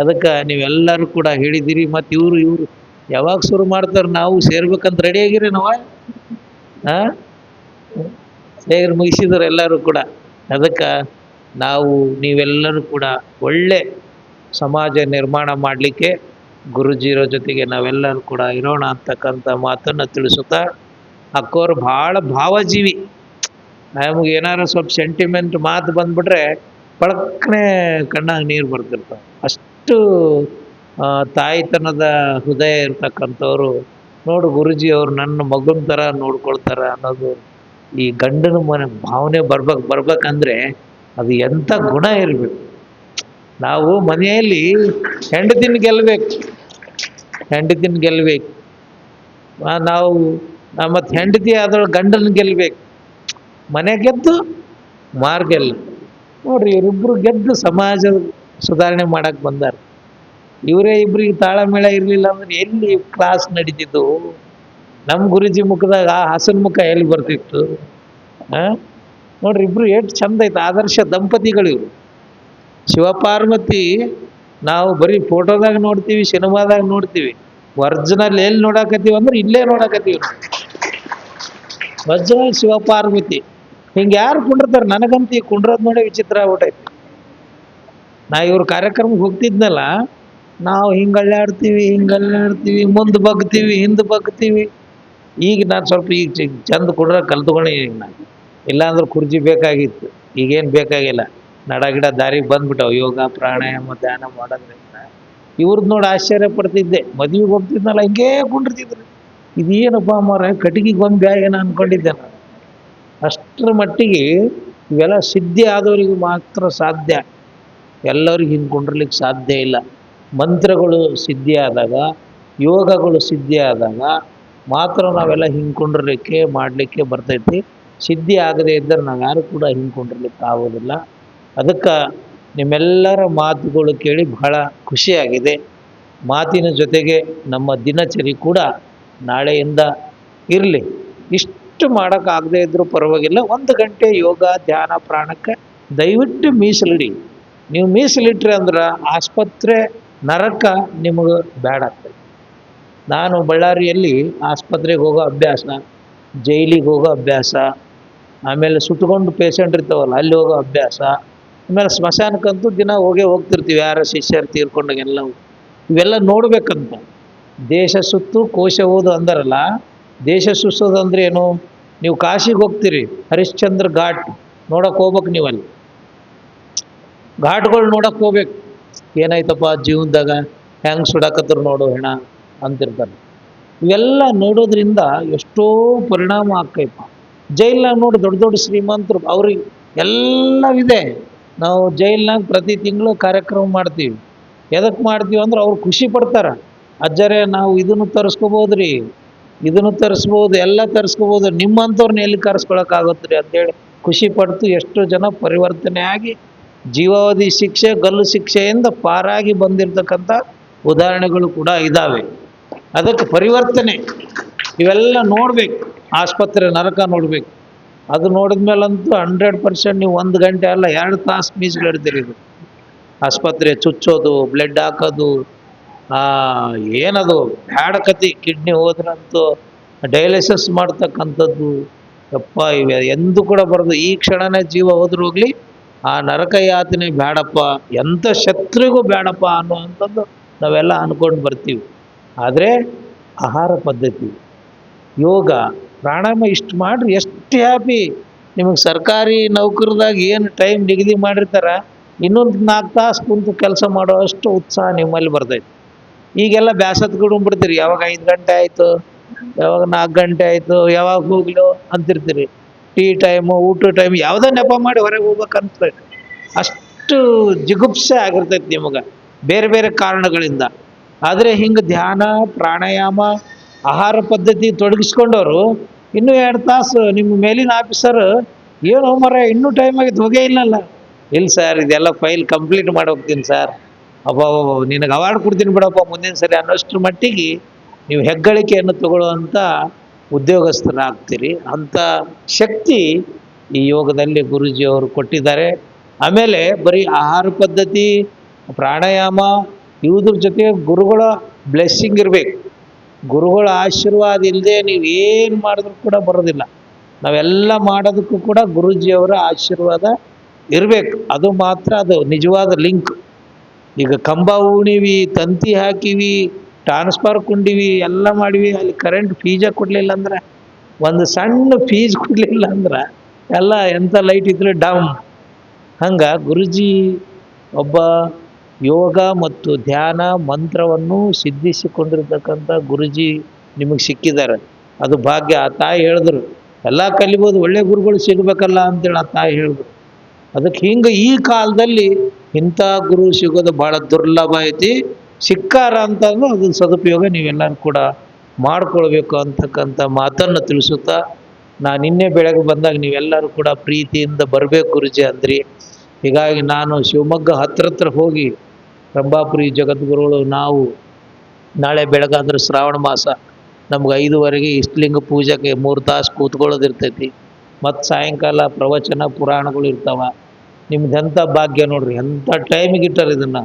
ಅದಕ್ಕೆ ನೀವೆಲ್ಲರೂ ಕೂಡ ಹೇಳಿದಿರಿ, ಮತ್ತು ಇವರು ಇವರು ಯಾವಾಗ ಶುರು ಮಾಡ್ತಾರೆ ನಾವು ಸೇರ್ಬೇಕಂತ ರೆಡಿ ಆಗಿರಿ ನಾವ? ಹಾಂ ಸೇರಿ ಮುಗಿಸಿದ್ರು ಎಲ್ಲರೂ ಕೂಡ. ಅದಕ್ಕೆ ನಾವು ನೀವೆಲ್ಲರೂ ಕೂಡ ಒಳ್ಳೆ ಸಮಾಜ ನಿರ್ಮಾಣ ಮಾಡಲಿಕ್ಕೆ ಗುರುಜಿರ ಜೊತೆಗೆ ನಾವೆಲ್ಲರೂ ಕೂಡ ಇರೋಣ ಅಂತಕ್ಕಂಥ ಮಾತನ್ನು ತಿಳಿಸುತ್ತಾ, ಅಕ್ಕೋರು ಭಾಳ ಭಾವಜೀವಿ. ನಮಗೆ ಏನಾರು ಸ್ವಲ್ಪ ಸೆಂಟಿಮೆಂಟ್ ಮಾತು ಬಂದ್ಬಿಟ್ರೆ ಪಳಕ್ಕನೆ ಕಣ್ಣಾಗ ನೀರು ಬರ್ತಿರ್ತಾವೆ. ಅಷ್ಟು ತಾಯಿತನದ ಹೃದಯ ಇರ್ತಕ್ಕಂಥವ್ರು ನೋಡು ಗುರುಜಿ ಅವ್ರು ನನ್ನ ಮಗನ ಥರ ನೋಡ್ಕೊಳ್ತಾರೆ ಅನ್ನೋದು ಈ ಗಂಡನ ಮನೆ ಭಾವನೆ ಬರ್ಬೇಕು, ಬರ್ಬೇಕಂದ್ರೆ ಅದು ಎಂಥ ಗುಣ ಇರಬೇಕು. ನಾವು ಮನೆಯಲ್ಲಿ ಹೆಂಡತಿನ ಗೆಲ್ಲಬೇಕು ಹೆಂಡತಿನ ಗೆಲ್ಲಬೇಕು ನಾವು ಮತ್ತು ಹೆಂಡತಿ ಆದ್ರೆ ಗಂಡನ ಗೆಲ್ಲಬೇಕು ಮನೆ ಗೆದ್ದು ಮಾರ್ಗ ಗೆಲ್ಲ ನೋಡ್ರಿ ಇವರಿಬ್ರು ಗೆದ್ದು ಸಮಾಜ ಸುಧಾರಣೆ ಮಾಡಕ್ಕೆ ಬಂದಾರ. ಇವರೇ ಇಬ್ರಿಗೆ ತಾಳಮೇಳ ಇರಲಿಲ್ಲ ಅಂದ್ರೆ ಎಲ್ಲಿ ಕ್ಲಾಸ್ ನಡೀತಿದ್ದು ನಮ್ಮ ಗುರುಜಿ ಮುಖದಾಗ ಆ ಹಸನ್ ಮುಖ ಎಲ್ಲಿ ಬರ್ತಿತ್ತು? ಆ? ನೋಡ್ರಿ ಇಬ್ರು ಎಷ್ಟು ಚಂದ ಐತೆ ಆದರ್ಶ ದಂಪತಿಗಳು ಇವರು. ಶಿವಪಾರ್ವತಿ, ನಾವು ಬರೀ ಫೋಟೋದಾಗ ನೋಡ್ತೀವಿ, ಸಿನಿಮಾದಾಗ ನೋಡ್ತೀವಿ. ಒರ್ಜಿನಲ್ ಎಲ್ಲಿ ನೋಡಾಕತ್ತೀವಿ ಅಂದ್ರೆ ಇಲ್ಲೇ ನೋಡಾಕತ್ತೀವಿ ಒರ್ಜಿನಲ್ ಶಿವಪಾರ್ವತಿ. ಹಿಂಗೆ ಯಾರು ಕುಂಡಿರ್ತಾರೆ ನನಗಂತೂ ಈ ಕುಂಡ್ರದ್ ನೋಡೇ ವಿಚಿತ್ರ ಆಗ್ಬಿಟ್ಟೈತಿ. ನಾ ಇವ್ರ ಕಾರ್ಯಕ್ರಮಕ್ಕೆ ಹೋಗ್ತಿದ್ನಲ್ಲ, ನಾವು ಹಿಂಗೆ ಅಳ್ಳಾಡ್ತೀವಿ ಹಿಂಗೆ ಅಳ್ಳಾಡ್ತೀವಿ, ಮುಂದೆ ಬಗ್ತೀವಿ, ಹಿಂದೆ ಬಗ್ತೀವಿ. ಈಗ ನಾನು ಸ್ವಲ್ಪ ಈಗ ಚಂದ ಕುಡ್ರ ಕಲ್ತ್ಕೊಂಡೆ ಈಗ ನಾನು. ಇಲ್ಲಾಂದ್ರೆ ಕುರ್ಜಿ ಬೇಕಾಗಿತ್ತು. ಈಗೇನು ಬೇಕಾಗಿಲ್ಲ. ನಡ ಗಿಡ ದಾರಿಗೆ ಬಂದ್ಬಿಟ್ಟವು. ಯೋಗ, ಪ್ರಾಣಾಯಾಮ, ಧ್ಯಾನ ಮಾಡೋದ್ರಿಂದ. ಇವ್ರದ್ದು ನೋಡಿ ಆಶ್ಚರ್ಯ ಪಡ್ತಿದ್ದೆ. ಮದುವೆಗೆ ಹೋಗ್ತಿದ್ನಲ್ಲ, ಹಿಂಗೇ ಕುಂಡಿರ್ತಿದ್ರು. ಇದೇನಪ್ಪ ಮಾರ ಕಟ್ಟಿಗೆ ಗೊಂಬೆ ಏನೋ ಅನ್ಕೊಂಡಿದ್ದೆ ನಾನು? ಅಷ್ಟರ ಮಟ್ಟಿಗೆ ಇವೆಲ್ಲ ಸಿದ್ಧಿ ಆದವರಿಗೆ ಮಾತ್ರ ಸಾಧ್ಯ. ಎಲ್ಲರಿಗೂ ಹಿಂಗೆ ಕುಂಡ್ರಲಿಕ್ಕೆ ಸಾಧ್ಯ ಇಲ್ಲ. ಮಂತ್ರಗಳು ಸಿದ್ಧಿ ಆದಾಗ, ಯೋಗಗಳು ಸಿದ್ಧಿ ಆದಾಗ ಮಾತ್ರ ನಾವೆಲ್ಲ ಹಿಂಗೆ ಕುಂಡ್ರಲಿಕ್ಕೆ ಮಾಡಲಿಕ್ಕೆ ಬರ್ತೈತಿ. ಸಿದ್ಧಿ ಆಗದೇ ಇದ್ದರೆ ನಾವು ಯಾರು ಕೂಡ ಹಿಂಗೆ ಕುಂಡ್ರಲಿಕ್ಕೆ ಆಗೋದಿಲ್ಲ. ಅದಕ್ಕೆ ನಿಮ್ಮೆಲ್ಲರ ಮಾತುಗಳು ಕೇಳಿ ಬಹಳ ಖುಷಿಯಾಗಿದೆ. ಮಾತಿನ ಜೊತೆಗೆ ನಮ್ಮ ದಿನಚರಿ ಕೂಡ ನಾಳೆಯಿಂದ ಇರಲಿ. ಇಷ್ಟು ಮಾಡೋಕ್ಕಾಗದೇ ಇದ್ದರೂ ಪರವಾಗಿಲ್ಲ. ಒಂದು ಗಂಟೆ ಯೋಗ, ಧ್ಯಾನ, ಪ್ರಾಣಕ್ಕೆ ದಯವಿಟ್ಟು ಮೀಸಲಿಡಿ. ನೀವು ಮೀಸಲಿಟ್ರಿ ಅಂದ್ರೆ ಆಸ್ಪತ್ರೆ ನರಕ ನಿಮಗೆ ಬೇಡ ಆಗ್ತದೆ. ನಾನು ಬಳ್ಳಾರಿಯಲ್ಲಿ ಆಸ್ಪತ್ರೆಗೆ ಹೋಗೋ ಅಭ್ಯಾಸ, ಜೈಲಿಗೆ ಹೋಗೋ ಅಭ್ಯಾಸ, ಆಮೇಲೆ ಸುಟ್ಕೊಂಡು ಪೇಷಂಟ್ ಇರ್ತಾವಲ್ಲ, ಅಲ್ಲಿ ಹೋಗೋ ಅಭ್ಯಾಸ, ಆಮೇಲೆ ಸ್ಮಶಾನಕ್ಕಂತೂ ದಿನ ಹೋಗೇ ಹೋಗ್ತಿರ್ತೀವಿ, ಯಾರ ಶಿಷ್ಯರು ತೀರ್ಕೊಂಡಾಗೆಲ್ಲ. ಇವೆಲ್ಲ ನೋಡ್ಬೇಕಂತ. ದೇಶ ಸುತ್ತು ಕೋಶ ಓದು ಅಂದರಲ್ಲ ದೇಶ ಅಂದ್ರೆ ಏನು? ನೀವು ಕಾಶಿಗೆ ಹೋಗ್ತೀರಿ, ಹರಿಶ್ಚಂದ್ರ ಘಾಟ್ ನೋಡಕ್ಕೆ ಹೋಗ್ಬೇಕು ನೀವು ಅಲ್ಲಿ ಘಾಟ್ಗಳು ನೋಡಕ್ಕೆ ಹೋಗ್ಬೇಕು. ಏನಾಯ್ತಪ್ಪ, ಜೀವನದಾಗ ಹೆಂಗೆ ಸುಡಕತ್ತರು ನೋಡು ಹೆಣ ಅಂತಿರ್ತಾರೆ. ಇವೆಲ್ಲ ನೋಡೋದ್ರಿಂದ ಎಷ್ಟೋ ಪರಿಣಾಮ ಆಕ್ಕೈಪ ಜೈಲ್ನಾಗ ನೋಡಿ ದೊಡ್ಡ ದೊಡ್ಡ ಶ್ರೀಮಂತರು, ಅವ್ರಿಗೆ ಎಲ್ಲವಿದೆ. ನಾವು ಜೈಲ್ನಾಗ ಪ್ರತಿ ತಿಂಗಳು ಕಾರ್ಯಕ್ರಮ ಮಾಡ್ತೀವಿ. ಎದಕ್ಕೆ ಮಾಡ್ತೀವಿ ಅಂದ್ರೆ ಅವ್ರು ಖುಷಿ ಪಡ್ತಾರೆ. ಅಜ್ಜರೇ, ನಾವು ಇದನ್ನು ತರಿಸ್ಕೋಬೋದು ರೀ ಇದನ್ನು ತರಿಸ್ಬೋದು, ಎಲ್ಲ ತರಿಸ್ಕೋಬೋದು ನಿಮ್ಮಂಥವ್ರನ್ನ ಎಲ್ಲಿ ಕರೆಸ್ಕೊಳಕ್ಕಾಗುತ್ತೆ ರೀ ಅಂತೇಳಿ ಖುಷಿ ಪಡ್ತು ಎಷ್ಟೋ ಜನ ಪರಿವರ್ತನೆ ಆಗಿ ಜೀವಾವಧಿ ಶಿಕ್ಷೆ, ಗಲ್ಲು ಶಿಕ್ಷೆಯಿಂದ ಪಾರಾಗಿ ಬಂದಿರತಕ್ಕಂಥ ಉದಾಹರಣೆಗಳು ಕೂಡ ಇದ್ದಾವೆ ಅದಕ್ಕೆ ಪರಿವರ್ತನೆ, ಇವೆಲ್ಲ ನೋಡ್ಬೇಕು, ಆಸ್ಪತ್ರೆ ನರಕ ನೋಡಬೇಕು. ಅದು ನೋಡಿದ ಮೇಲಂತೂ ಹಂಡ್ರೆಡ್ ಪರ್ಸೆಂಟ್ ನೀವು ಒಂದು ಗಂಟೆ ಅಲ್ಲ, ಎರಡು ತಾಸು ಮೀಸಲಿಡ್ತೀರಿ ಇದು. ಆಸ್ಪತ್ರೆ ಚುಚ್ಚೋದು, ಬ್ಲಡ್ ಹಾಕೋದು ಏನದು? ಬ್ಯಾಡ ಕತಿ. ಕಿಡ್ನಿ ಹೋದ್ರಂತೂ ಡಯಾಲಿಸಿಸ್ ಮಾಡ್ತಕ್ಕಂಥದ್ದು ಯಪ್ಪ, ಇವೆ ಎಂದು ಕೂಡ ಬರೋದು. ಈ ಕ್ಷಣನೇ ಜೀವ ಹೋದ್ರೂ ಹೋಗ್ಲಿ, ಆ ನರಕ ಯಾತನೆ ಬೇಡಪ್ಪ ಎಂಥ ಶತ್ರುಗೂ ಬೇಡಪ್ಪ ಅನ್ನುವಂಥದ್ದು ನಾವೆಲ್ಲ ಅಂದ್ಕೊಂಡು ಬರ್ತೀವಿ. ಆದರೆ ಆಹಾರ ಪದ್ಧತಿ, ಯೋಗ, ಪ್ರಾಣಾಯಾಮ ಇಷ್ಟು ಮಾಡ್ರಿ, ಎಷ್ಟು ಹ್ಯಾಪಿ ನಿಮಗೆ ಸರ್ಕಾರಿ ನೌಕರದಾಗ ಏನು ಟೈಮ್ ನಿಗದಿ ಮಾಡಿರ್ತಾರೆ, ಇನ್ನೊಂದು ನಾಲ್ಕು ತಾಸು ಕುಂತು ಕೆಲಸ ಮಾಡೋ ಅಷ್ಟು ಉತ್ಸಾಹ ನಿಮ್ಮಲ್ಲಿ ಬರ್ತೈತೆ. ಈಗೆಲ್ಲ ಬ್ಯಾಸತ್ಗಳು ಬಿಡ್ತೀರಿ ಯಾವಾಗ ಐದು ಗಂಟೆ ಆಯಿತು, ಯಾವಾಗ ನಾಲ್ಕು ಗಂಟೆ ಆಯಿತು, ಯಾವಾಗ ಹೋಗ್ಲು ಅಂತಿರ್ತೀರಿ. ಟೀ ಟೈಮು ಊಟ ಟೈಮ್ ಯಾವುದೋ ನೆಪ ಮಾಡಿ ಹೊರಗೆ ಹೋಗ್ಬೇಕು ಅಷ್ಟು ಜಿಗುಪ್ಸೆ ಆಗಿರ್ತೈತಿ ನಿಮಗೆ, ಬೇರೆ ಬೇರೆ ಕಾರಣಗಳಿಂದ. ಆದರೆ ಹಿಂಗೆ ಧ್ಯಾನ, ಪ್ರಾಣಾಯಾಮ, ಆಹಾರ ಪದ್ಧತಿ ತೊಡಗಿಸ್ಕೊಂಡವರು ಇನ್ನೂ ಎರಡು ತಾಸು ನಿಮ್ಮ ಮೇಲಿನ ಆಫೀಸರ್ ಏನು ಮರ ಇನ್ನೂ ಟೈಮ್ ಆಗಿದ್ದು ಹೋಗೇ ಇಲ್ಲಲ್ಲ. ಇಲ್ಲ ಸರ್, ಇದೆಲ್ಲ ಫೈಲ್ ಕಂಪ್ಲೀಟ್ ಮಾಡಿ ಹೋಗ್ತೀನಿ ಸರ್. ಅಬ್ಬಾ ನಿನಗೆ ಅವಾರ್ಡ್ ಕೊಡ್ತೀನಿ ಬಿಡಪ್ಪ ಮುಂದಿನ ಸರಿ ಅನ್ನೋಷ್ಟ್ರ ಮಟ್ಟಿಗೆ ನೀವು ಹೆಗ್ಗಳಿಕೆಯನ್ನು ತಗೊಳ್ಳುವಂಥ ಉದ್ಯೋಗಸ್ಥರಾಗ್ತೀರಿ. ಅಂಥ ಶಕ್ತಿ ಈ ಯೋಗದಲ್ಲಿ ಗುರುಜಿಯವರು ಕೊಟ್ಟಿದ್ದಾರೆ. ಆಮೇಲೆ ಬರೀ ಆಹಾರ ಪದ್ಧತಿ, ಪ್ರಾಣಾಯಾಮ, ಇವುದ್ರ ಜೊತೆ ಗುರುಗಳ ಬ್ಲೆಸ್ಸಿಂಗ್ ಇರಬೇಕು. ಗುರುಗಳ ಆಶೀರ್ವಾದ ಇಲ್ಲದೆ ನೀವು ಏನು ಮಾಡಿದ್ರು ಕೂಡ ಬರೋದಿಲ್ಲ. ನಾವೆಲ್ಲ ಮಾಡೋದಕ್ಕೂ ಕೂಡ ಗುರುಜಿಯವರ ಆಶೀರ್ವಾದ ಇರಬೇಕು. ಅದು ಮಾತ್ರ ಅದು ನಿಜವಾದ ಲಿಂಕ್. ಈಗ ಕಂಬ ಉಣಿವಿ ತಂತಿ ಹಾಕಿವಿ ಟ್ರಾನ್ಸ್ಫರ್ ಕೊಂಡಿವಿ, ಎಲ್ಲ ಮಾಡಿವಿ. ಅಲ್ಲಿ ಕರೆಂಟ್ ಫೀಜ ಕೊಡಲಿಲ್ಲ ಅಂದ್ರೆ, ಒಂದು ಸಣ್ಣ ಫೀಜ್ ಕೊಡಲಿಲ್ಲ ಅಂದ್ರೆ, ಎಲ್ಲ ಎಂಥ ಲೈಟ್ ಇದ್ರೆ ಡೌನ್ ಹಂಗೆ ಗುರುಜಿ ಒಬ್ಬ ಯೋಗ ಮತ್ತು ಧ್ಯಾನ ಮಂತ್ರವನ್ನು ಸಿದ್ಧಿಸಿಕೊಂಡಿರ್ತಕ್ಕಂಥ ಗುರುಜಿ ನಿಮಗೆ ಸಿಕ್ಕಿದ್ದಾರೆ. ಅದು ಭಾಗ್ಯ. ಆ ತಾಯಿ ಹೇಳಿದ್ರು, ಎಲ್ಲ ಕಲಿಬೋದು, ಒಳ್ಳೆ ಗುರುಗಳು ಸಿಗಬೇಕಲ್ಲ ಅಂತೇಳಿ ಆ ತಾಯಿ ಹೇಳಿದ್ರು. ಅದಕ್ಕೆ ಹಿಂಗೆ ಈ ಕಾಲದಲ್ಲಿ ಇಂಥ ಗುರು ಸಿಗೋದು ಭಾಳ ದುರ್ಲಭ ಐತಿ. ಸಿಕ್ಕಾರ ಅಂತಂದ್ರೆ ಅದನ್ನ ಸದುಪಯೋಗ ನೀವೆಲ್ಲರೂ ಕೂಡ ಮಾಡ್ಕೊಳ್ಬೇಕು ಅಂತಕ್ಕಂಥ ಮಾತನ್ನು ತಿಳಿಸುತ್ತಾ ನಾನು ನಿನ್ನೆ ಬೆಳಗ್ಗೆ ಬಂದಾಗ ನೀವೆಲ್ಲರೂ ಕೂಡ ಪ್ರೀತಿಯಿಂದ ಬರಬೇಕು ಗುರುಜಿ ಅಂದ್ರಿ. ಹೀಗಾಗಿ ನಾನು ಶಿವಮೊಗ್ಗ ಹತ್ರ ಹತ್ರ ಹೋಗಿ ರಂಭಾಪುರಿ ಜಗದ್ಗುರುಗಳು ನಾವು ನಾಳೆ ಬೆಳಗಾದ್ರೆ ಶ್ರಾವಣ ಮಾಸ ನಮ್ಗೆ ಐದುವರೆಗೆ ಇಷ್ಟಲಿಂಗ ಪೂಜೆಗೆ ಮೂರು ತಾಸು ಕೂತ್ಕೊಳ್ಳೋದಿರ್ತೈತಿ. ಮತ್ತು ಸಾಯಂಕಾಲ ಪ್ರವಚನ ಪುರಾಣಗಳು ಇರ್ತಾವ. ನಿಮ್ದು ಎಂಥ ಭಾಗ್ಯ ನೋಡ್ರಿ ಎಂಥ ಟೈಮಿಗೆ ಇಟ್ಟಾರೆ ಇದನ್ನು.